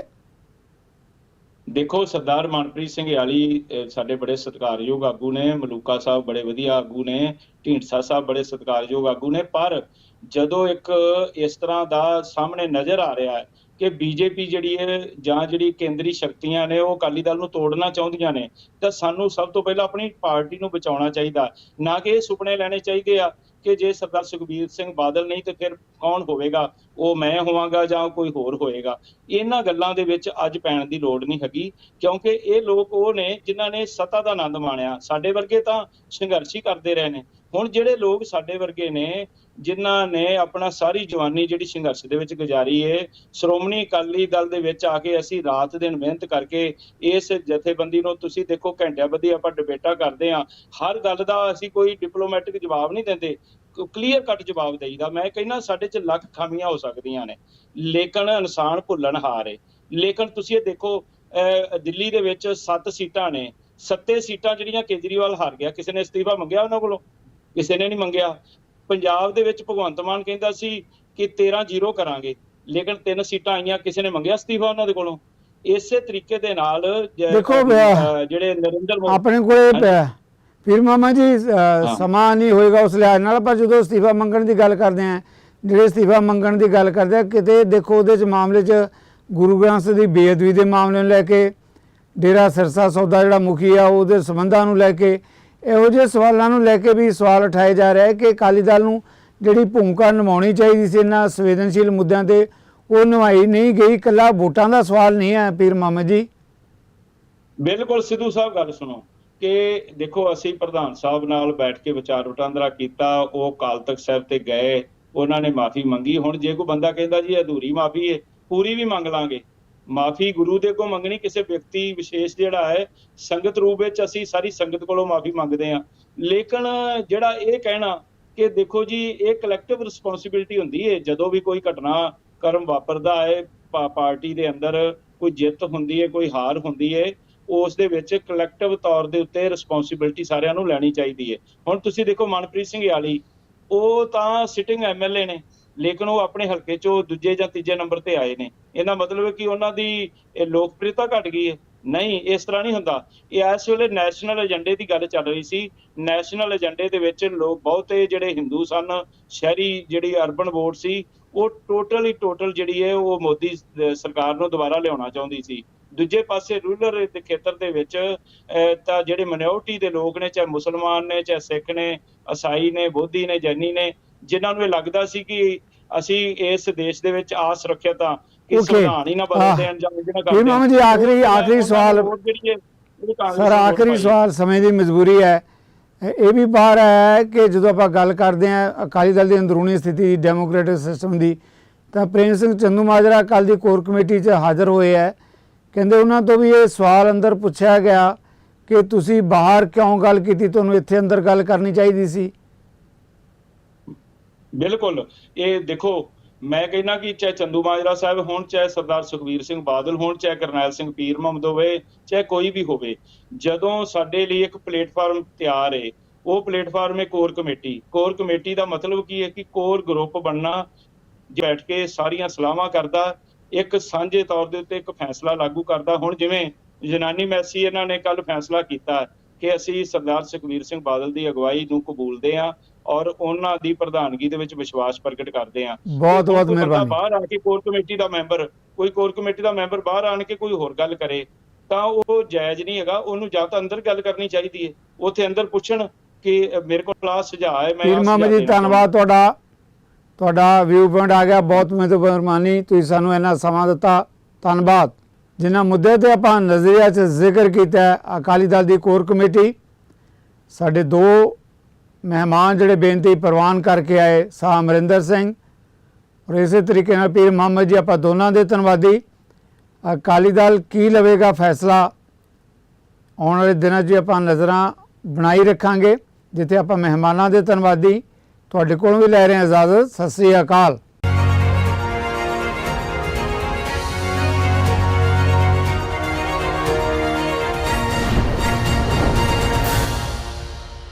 ਦੇਖੋ, ਸਰਦਾਰ ਮਨਪ੍ਰੀਤ ਸਿੰਘ ਯਾਲੀ ਸਾਡੇ ਬੜੇ ਸਤਿਕਾਰਯੋਗ ਆਗੂ ਨੇ, ਮਲੂਕਾ ਸਾਹਿਬ ਬੜੇ ਵਧੀਆ ਆਗੂ ਨੇ, ਢੀਂਡਸਾ ਸਾਹਿਬ ਬੜੇ ਸਤਿਕਾਰਯੋਗ ਆਗੂ ਨੇ, ਪਰ ਜਦੋਂ ਇੱਕ ਇਸ ਤਰ੍ਹਾਂ ਦਾ ਸਾਹਮਣੇ ਨਜ਼ਰ ਆ ਰਿਹਾ ਹੈ ਕਿ ਬੀਜੇਪੀ ਜਿਹੜੀ ਹੈ ਜਾਂ ਜਿਹੜੀ ਕੇਂਦਰੀ ਸ਼ਕਤੀਆਂ ਨੇ ਉਹ ਅਕਾਲੀ ਦਲ ਨੂੰ ਤੋੜਨਾ ਚਾਹੁੰਦੀਆਂ ਨੇ, ਤਾਂ ਸਾਨੂੰ ਸਭ ਤੋਂ ਪਹਿਲਾਂ ਆਪਣੀ ਪਾਰਟੀ ਨੂੰ ਬਚਾਉਣਾ ਚਾਹੀਦਾ। ਨਾ ਕਿ ਇਹ ਸੁਪਨੇ ਲੈਣੇ ਚਾਹੀਦੇ ਆ ਕਿ ਜੇ ਸਰਦਾਰ ਸੁਖਬੀਰ ਸਿੰਘ ਬਾਦਲ ਨਹੀਂ ਤੇ ਫਿਰ ਕੌਣ ਹੋਵੇਗਾ? ਉਹ ਮੈਂ ਹੋਵਾਂਗਾ ਜਾਂ ਕੋਈ ਹੋਰ ਹੋਏਗਾ। ਇਹਨਾਂ ਗੱਲਾਂ ਦੇ ਵਿੱਚ ਅੱਜ ਪੈਣ ਦੀ ਲੋੜ ਨਹੀਂ ਹੈਗੀ, ਕਿਉਂਕਿ ਇਹ ਲੋਕ ਉਹ ਨੇ ਜਿਨ੍ਹਾਂ ਨੇ ਸੱਤਾ ਦਾ ਆਨੰਦ ਮਾਣਿਆ। ਸਾਡੇ ਵਰਗੇ ਤਾਂ ਸੰਘਰਸ਼ ਹੀ ਕਰਦੇ ਰਹੇ ਨੇ। ਹੁਣ ਜਿਹੜੇ ਲੋਕ ਸਾਡੇ ਵਰਗੇ ਨੇ ਜਿਨ੍ਹਾਂ ਨੇ ਆਪਣਾ ਸਾਰੀ ਜਵਾਨੀ ਜਿਹੜੀ ਸੰਘਰਸ਼ ਦੇ ਵਿੱਚ ਗੁਜ਼ਾਰੀ ਏ ਸ਼੍ਰੋਮਣੀ ਅਕਾਲੀ ਦਲ ਦੇ ਵਿੱਚ ਆ ਕੇ ਅਸੀਂ ਰਾਤ ਦਿਨ ਮਿਹਨਤ ਕਰਕੇ ਇਸ ਜਥੇਬੰਦੀ ਨੂੰ ਤੁਸੀਂ ਦੇਖੋ ਘੰਟਿਆਂ ਬੱਧੀ ਆਪਾਂ ਡਿਬੇਟਾਂ ਕਰਦੇ ਆ ਹਰ ਗੱਲ ਦਾ ਅਸੀਂ ਕੋਈ ਡਿਪਲੋਮੈਟਿਕ ਜਵਾਬ ਨਹੀਂ ਦਿੰਦੇ ਕਲੀਅਰ ਕੱਟ ਜਵਾਬ ਦੇਈਦਾ। ਮੈਂ ਕਹਿੰਦਾ ਸਾਡੇ 'ਚ ਲੱਖ ਖਾਮੀਆਂ ਹੋ ਸਕਦੀਆਂ ਨੇ ਲੇਕਿਨ ਇਨਸਾਨ ਭੁੱਲਣ ਹਾਰ ਏ। ਲੇਕਿਨ ਤੁਸੀਂ ਇਹ ਦੇਖੋ ਅਹ, ਦਿੱਲੀ ਦੇ ਵਿੱਚ 7 ਸੀਟਾਂ ਨੇ ਸੱਤੇ ਸੀਟਾਂ ਜਿਹੜੀਆਂ ਕੇਜਰੀਵਾਲ ਹਾਰ ਗਿਆ ਕਿਸੇ ਨੇ ਅਸਤੀਫਾ ਮੰਗਿਆ ਉਹਨਾਂ ਕੋਲੋਂ? ਕਿਸੇ ਨੇ ਨਹੀਂ ਮੰਗਿਆ। ਪੰਜਾਬ ਦੇ ਵਿੱਚ ਭਗਵੰਤ ਮਾਨ ਕਹਿੰਦਾ ਸੀ ਕਿ 13 ਜ਼ੀਰੋ ਕਰਾਂਗੇ ਲੇਕਿਨ ਤਿੰਨ ਸੀਟਾਂ ਆਈਆਂ ਕਿਸੇ ਨੇ ਮੰਗਿਆ ਅਸਤੀਫਾ ਉਹਨਾਂ ਦੇ ਕੋਲੋਂ। ਇਸੇ ਤਰੀਕੇ ਦੇ ਨਾਲ ਜਿਹੜੇ ਨਰਿੰਦਰ ਮੋਦੀ ਆਪਣੇ ਕੋਲੇ ਪ- ਪੀਰ ਮਾਮਾ ਜੀ ਸਮਾਂ ਨਹੀਂ ਹੋਏਗਾ ਉਸ ਲਿਹਾਜ਼ ਨਾਲ ਪਰ ਜਦੋਂ ਅਸਤੀਫਾ ਮੰਗਣ ਦੀ ਗੱਲ ਕਰਦੇ ਆ ਜਿਹੜੇ ਅਸਤੀਫਾ ਮੰਗਣ ਦੀ ਗੱਲ ਕਰਦੇ ਆ ਕਿਤੇ ਦੇਖੋ ਉਹਦੇ ਚ ਮਾਮਲੇ 'ਚ ਗੁਰੂ ਗ੍ਰੰਥ ਸਾਹਿਬ ਦੀ ਬੇਅਦਬੀ ਦੇ ਮਾਮਲੇ ਨੂੰ ਲੈ ਕੇ ਡੇਰਾ ਸਿਰਸਾ ਸੌਦਾ ਜਿਹੜਾ ਮੁਖੀ ਆ ਉਹਦੇ ਸੰਬੰਧਾਂ ਨੂੰ ਲੈ ਕੇ ਇਹੋ ਜਿਹੇ ਸਵਾਲਾਂ ਨੂੰ ਲੈ ਕੇ ਵੀ ਸਵਾਲ ਉਠਾਏ ਜਾ ਰਹੇ ਕਿ ਅਕਾਲੀ ਦਲ ਨੂੰ ਜਿਹੜੀ ਭੂਮਿਕਾ ਨਿਭਾਉਣੀ ਚਾਹੀਦੀ ਸੀ ਇਹਨਾਂ ਸੰਵੇਦਨਸ਼ੀਲ ਮੁੱਦਿਆਂ ਤੇ, ਉਹ ਨਿਭਾਈ ਨਹੀਂ ਗਈ। ਇਕੱਲਾ ਵੋਟਾਂ ਦਾ ਸਵਾਲ ਨਹੀਂ ਹੈ, ਪੀਰ ਮਾਮਾ ਜੀ। ਬਿਲਕੁਲ ਸਿੱਧੂ ਸਾਹਿਬ, ਗੱਲ ਸੁਣੋ। ਕਿ ਦੇਖੋ, ਅਸੀਂ ਪ੍ਰਧਾਨ ਸਾਹਿਬ ਨਾਲ ਬੈਠ ਕੇ ਵਿਚਾਰ ਵਟਾਂਦਰਾ ਕੀਤਾ, ਉਹ ਕਾਲ ਤਖਤ ਸਾਹਿਬ ਤੇ ਗਏ, ਉਹਨਾਂ ਨੇ ਮਾਫੀ ਮੰਗੀ। ਹੁਣ ਜੇ ਕੋਈ ਬੰਦਾ ਕਹਿੰਦਾ ਜੀ, ਅਧੂਰੀ ਮਾਫੀ ਹੈ ਪੂਰੀ ਵੀ ਮੰਗ ਲਾਂਗੇ। ਮਾਫੀ ਗੁਰੂ ਦੇ ਕੋਲ ਮੰਗਣੀ, ਕਿਸੇ ਵਿਅਕਤੀ ਵਿਸ਼ੇਸ਼ ਜਿਹੜਾ ਹੈ, ਸੰਗਤ ਰੂਪ ਵਿੱਚ ਅਸੀਂ ਸਾਰੀ ਸੰਗਤ ਕੋਲੋਂ ਮਾਫੀ ਮੰਗਦੇ ਹਾਂ। ਲੇਕਿਨ ਜਿਹੜਾ ਇਹ ਕਹਿਣਾ ਕਿ ਦੇਖੋ ਜੀ, ਇਹ ਕਲੈਕਟਿਵ ਰਿਸਪੌਂਸਿਬਿਲਟੀ ਹੁੰਦੀ ਹੈ ਜਦੋਂ ਵੀ ਕੋਈ ਘਟਨਾ, ਕਰਮ ਵਾਪਰਦਾ ਹੈ ਪਾਰਟੀ ਦੇ ਅੰਦਰ ਕੋਈ ਜਿੱਤ ਹੁੰਦੀ ਹੈ ਕੋਈ ਹਾਰ ਹੁੰਦੀ ਹੈ ਉਸ ਦੇ ਵਿੱਚ ਕਲੈਕਟਿਵ ਤੌਰ ਦੇ ਉੱਤੇ ਰਿਸਪੌਂਸਿਬਿਲਟੀ ਸਾਰਿਆਂ ਨੂੰ ਲੈਣੀ ਚਾਹੀਦੀ ਹੈ ਹੁਣ ਤੁਸੀਂ ਦੇਖੋ ਮਨਪ੍ਰੀਤ ਸਿੰਘ ਯਾਲੀ, ਉਹ ਤਾਂ ਸਿਟਿੰਗ ਐਮਐਲਏ ਨੇ। ਲੇਕਿਨ ਉਹ ਆਪਣੇ ਹਲਕੇ 'ਚੋਂ ਦੂਜੇ ਜਾਂ ਤੀਜੇ ਨੰਬਰ ਤੇ ਆਏ ਨੇ। ਇਹਦਾ ਮਤਲਬ ਹੈ ਕਿ ਉਹਨਾਂ ਦੀ ਇਹ ਲੋਕਪ੍ਰਿਯਤਾ ਘਟ ਗਈ ਹੈ। ਨਹੀਂ, ਇਸ ਤਰ੍ਹਾਂ ਨਹੀਂ ਹੁੰਦਾ। ਇਹ ਇਸ ਵੇਲੇ ਨੈਸ਼ਨਲ ਏਜੰਡੇ ਦੀ ਗੱਲ ਚੱਲ ਰਹੀ ਸੀ। ਨੈਸ਼ਨਲ ਏਜੰਡੇ ਦੇ ਵਿੱਚ ਲੋਕ ਬਹੁਤੇ ਜਿਹੜੇ ਹਿੰਦੂ ਸਨ, ਸ਼ਹਿਰੀ ਜਿਹੜੀ ਅਰਬਨ ਵੋਟ ਸੀ, ਉਹ ਟੋਟਲੀ ਟੋਟਲ ਜਿਹੜੀ ਹੈ ਉਹ ਮੋਦੀ ਸਰਕਾਰ ਨੂੰ ਦੁਬਾਰਾ ਲਿਆਉਣਾ ਚਾਹੁੰਦੀ ਸੀ। ਦੂਜੇ ਪਾਸੇ ਰੂਰਲ ਦੇ ਖੇਤਰ ਦੇ ਵਿੱਚ ਤਾਂ ਜਿਹੜੇ ਮਿਨੋਰਟੀ ਦੇ ਲੋਕ ਨੇ, ਚਾਹੇ ਮੁਸਲਮਾਨ ਨੇ, ਚਾਹੇ ਸਿੱਖ ਨੇ ਈਸਾਈ ਨੇ, ਬੋਧੀ ਨੇ, ਜੈਨੀ ਨੇ ਜਿਨ੍ਹਾਂ ਨੂੰ ਇਹ ਲੱਗਦਾ ਸੀ ਕਿ ਅਸੀਂ ਇਸ ਦੇਸ਼ ਦੇ ਵਿੱਚ ਆ ਸੁਰੱਖਿਅਤ ਹਾਂ ਕਿ. ਸੰਵਿਧਾਨ ਹੀ ਨਾ ਬਦਲ ਦੇਣ ਜਾਂ ਜਿਹੜਾ ਪੀਰ ਮਾਮਾ ਜੀ, ਆਖਰੀ- ਆਖਰੀ ਸਵਾਲ- ਸਰ ਆਖਰੀ ਸਵਾਲ ਸਮੇਂ ਦੀ ਮਜਬੂਰੀ ਹੈ। ਇਹ- ਇਹ ਵੀ ਬਾਹਰ ਹੈ ਕਿ ਜਦੋਂ ਆਪਾਂ ਗੱਲ ਕਰਦੇ ਹਾਂ ਅਕਾਲੀ ਦਲ ਦੀ ਅੰਦਰੂਨੀ ਸਥਿਤੀ ਡੈਮੋਕ੍ਰੈਟਿਕ ਸਿਸਟਮ ਦੀ ਤਾਂ ਪ੍ਰੇਮ ਸਿੰਘ ਚੰਦੂ ਮਾਜਰਾ ਕੱਲ ਦੀ ਕੋਰ ਕਮੇਟੀ 'ਚ ਹਾਜ਼ਰ ਹੋਏ ਹੈ। ਕਹਿੰਦੇ ਉਹਨਾਂ ਤੋਂ ਵੀ ਇਹ ਸਵਾਲ ਅੰਦਰ ਪੁੱਛਿਆ ਗਿਆ ਕਿ ਤੁਸੀਂ ਬਾਹਰ ਕਿਉਂ ਗੱਲ ਕੀਤੀ? ਤੁਹਾਨੂੰ ਇੱਥੇ ਅੰਦਰ ਗੱਲ ਕਰਨੀ ਚਾਹੀਦੀ ਸੀ। ਬਿਲਕੁਲ। ਇਹ ਦੇਖੋ, ਮੈਂ ਕਹਿੰਦਾ ਕਿ ਚਾਹੇ ਚੰਦੂ ਮਾਜਰਾ ਸਾਹਿਬ ਹੋਣ, ਚਾਹੇ ਸਰਦਾਰ ਸੁਖਵੀਰ ਸਿੰਘ ਬਾਦਲ ਹੋਣ, ਚਾਹੇ ਕਰਨੈਲ ਸਿੰਘ ਪੀਰ ਮੁਹੰਮਦ ਹੋਵੇ, ਚਾਹੇ ਕੋਈ ਵੀ ਹੋਵੇ, ਜਦੋਂ ਸਾਡੇ ਲਈ ਇੱਕ ਪਲੇਟਫਾਰਮ ਤਿਆਰ ਹੈ ਉਹ ਪਲੇਟਫਾਰਮ ਹੈ ਕੋਰ ਕਮੇਟੀ। ਕੋਰ ਕਮੇਟੀ ਦਾ ਮਤਲਬ ਕੀ ਹੈ ਕਿ ਕੋਰ ਗਰੁੱਪ ਬਣਨਾ, ਜੇ ਬੈਠ ਕੇ ਸਾਰੀਆਂ ਸਲਾਹਾਂ ਕਰਦਾ, ਇੱਕ ਸਾਂਝੇ ਤੌਰ ਦੇ ਉੱਤੇ ਇੱਕ ਫੈਸਲਾ ਲਾਗੂ ਕਰਦਾ। ਹੁਣ ਜਿਵੇਂ ਜਨਾਨੀ ਮੈਸੀ ਇਹਨਾਂ ਨੇ ਕੱਲ ਫੈਸਲਾ ਕੀਤਾ ਕਿ ਅਸੀਂ ਸਰਦਾਰ ਸੁਖਵੀਰ ਸਿੰਘ ਬਾਦਲ ਦੀ ਅਗਵਾਈ ਨੂੰ ਕਬੂਲਦੇ ਹਾਂ ਔਰ ਉਹਨਾਂ ਦੀ ਪ੍ਰਧਾਨਗੀ ਦੇ ਵਿੱਚ ਵਿਸ਼ਵਾਸ ਪ੍ਰਗਟ ਕਰਦੇ ਹਾਂ। ਬਹੁਤ ਬਹੁਤ ਮਿਹਰਬਾਨੀ। ਬਾਹਰ ਆ ਕੇ ਕੋਰ ਕਮੇਟੀ ਦਾ ਮੈਂਬਰ ਕੋਈ ਕੋਰ ਕਮੇਟੀ ਦਾ ਮੈਂਬਰ ਬਾਹਰ ਆਣ ਕੇ ਕੋਈ ਹੋਰ ਗੱਲ ਕਰੇ ਤਾਂ ਉਹ ਜਾਇਜ਼ ਨਹੀਂ ਹੈਗਾ। ਉਹਨੂੰ ਜਾਂ ਤਾਂ ਅੰਦਰ ਗੱਲ ਕਰਨੀ ਚਾਹੀਦੀ ਹੈ। ਉੱਥੇ ਅੰਦਰ ਪੁੱਛਣ ਕਿ ਮੇਰੇ ਕੋਲ ਆ ਸੁਝਾਅ ਹੈ ਮੈਂ ਸੁਝਾਅ ਜੀ ਧੰਨਵਾਦ ਤੁਹਾਡਾ। ਤੁਹਾਡਾ ਵਿਊ ਪੁਆਇੰਟ ਆ ਗਿਆ। ਬਹੁਤ ਮਿਹਰਬਾਨੀ। ਤੁਸੀਂ ਸਾਨੂੰ ਇੰਨਾ ਸਮਾਂ ਦਿੱਤਾ। ਧੰਨਵਾਦ। ਜਿਨ੍ਹਾਂ ਮੁੱਦੇ ਤੇ ਆਪਾਂ ਨਜ਼ਰੀਆ 'ਚ ਜ਼ਿਕਰ ਕੀਤਾ ਅਕਾਲੀ ਦਲ ਦੀ ਕੋਰ ਕਮੇਟੀ ਸਾਡੇ ਦੋ ਮਹਿਮਾਨ ਜਿਹੜੇ ਬੇਨਤੀ ਪ੍ਰਵਾਨ ਕਰਕੇ ਆਏ ਸਾਹ ਅਮਰਿੰਦਰ ਸਿੰਘ ਔਰ ਇਸੇ ਤਰੀਕੇ ਨਾਲ ਪੀਰ ਮੁਹੰਮਦ ਜੀ, ਆਪਾਂ ਦੋਨਾਂ ਦੇ ਧੰਨਵਾਦੀ। ਅਕਾਲੀ ਦਲ ਕੀ ਲਵੇਗਾ ਫੈਸਲਾ? ਆਉਣ ਵਾਲੇ ਦਿਨਾਂ 'ਚ ਆਪਾਂ ਨਜ਼ਰਾਂ ਬਣਾਈ ਰੱਖਾਂਗੇ, ਜਿੱਥੇ ਆਪਾਂ ਮਹਿਮਾਨਾਂ ਦੇ ਧੰਨਵਾਦੀ ਤੁਹਾਡੇ ਕੋਲੋਂ ਵੀ ਲੈ ਰਹੇ ਹਾਂ ਇਜਾਜ਼ਤ। ਸਤਿ ਸ੍ਰੀ ਅਕਾਲ।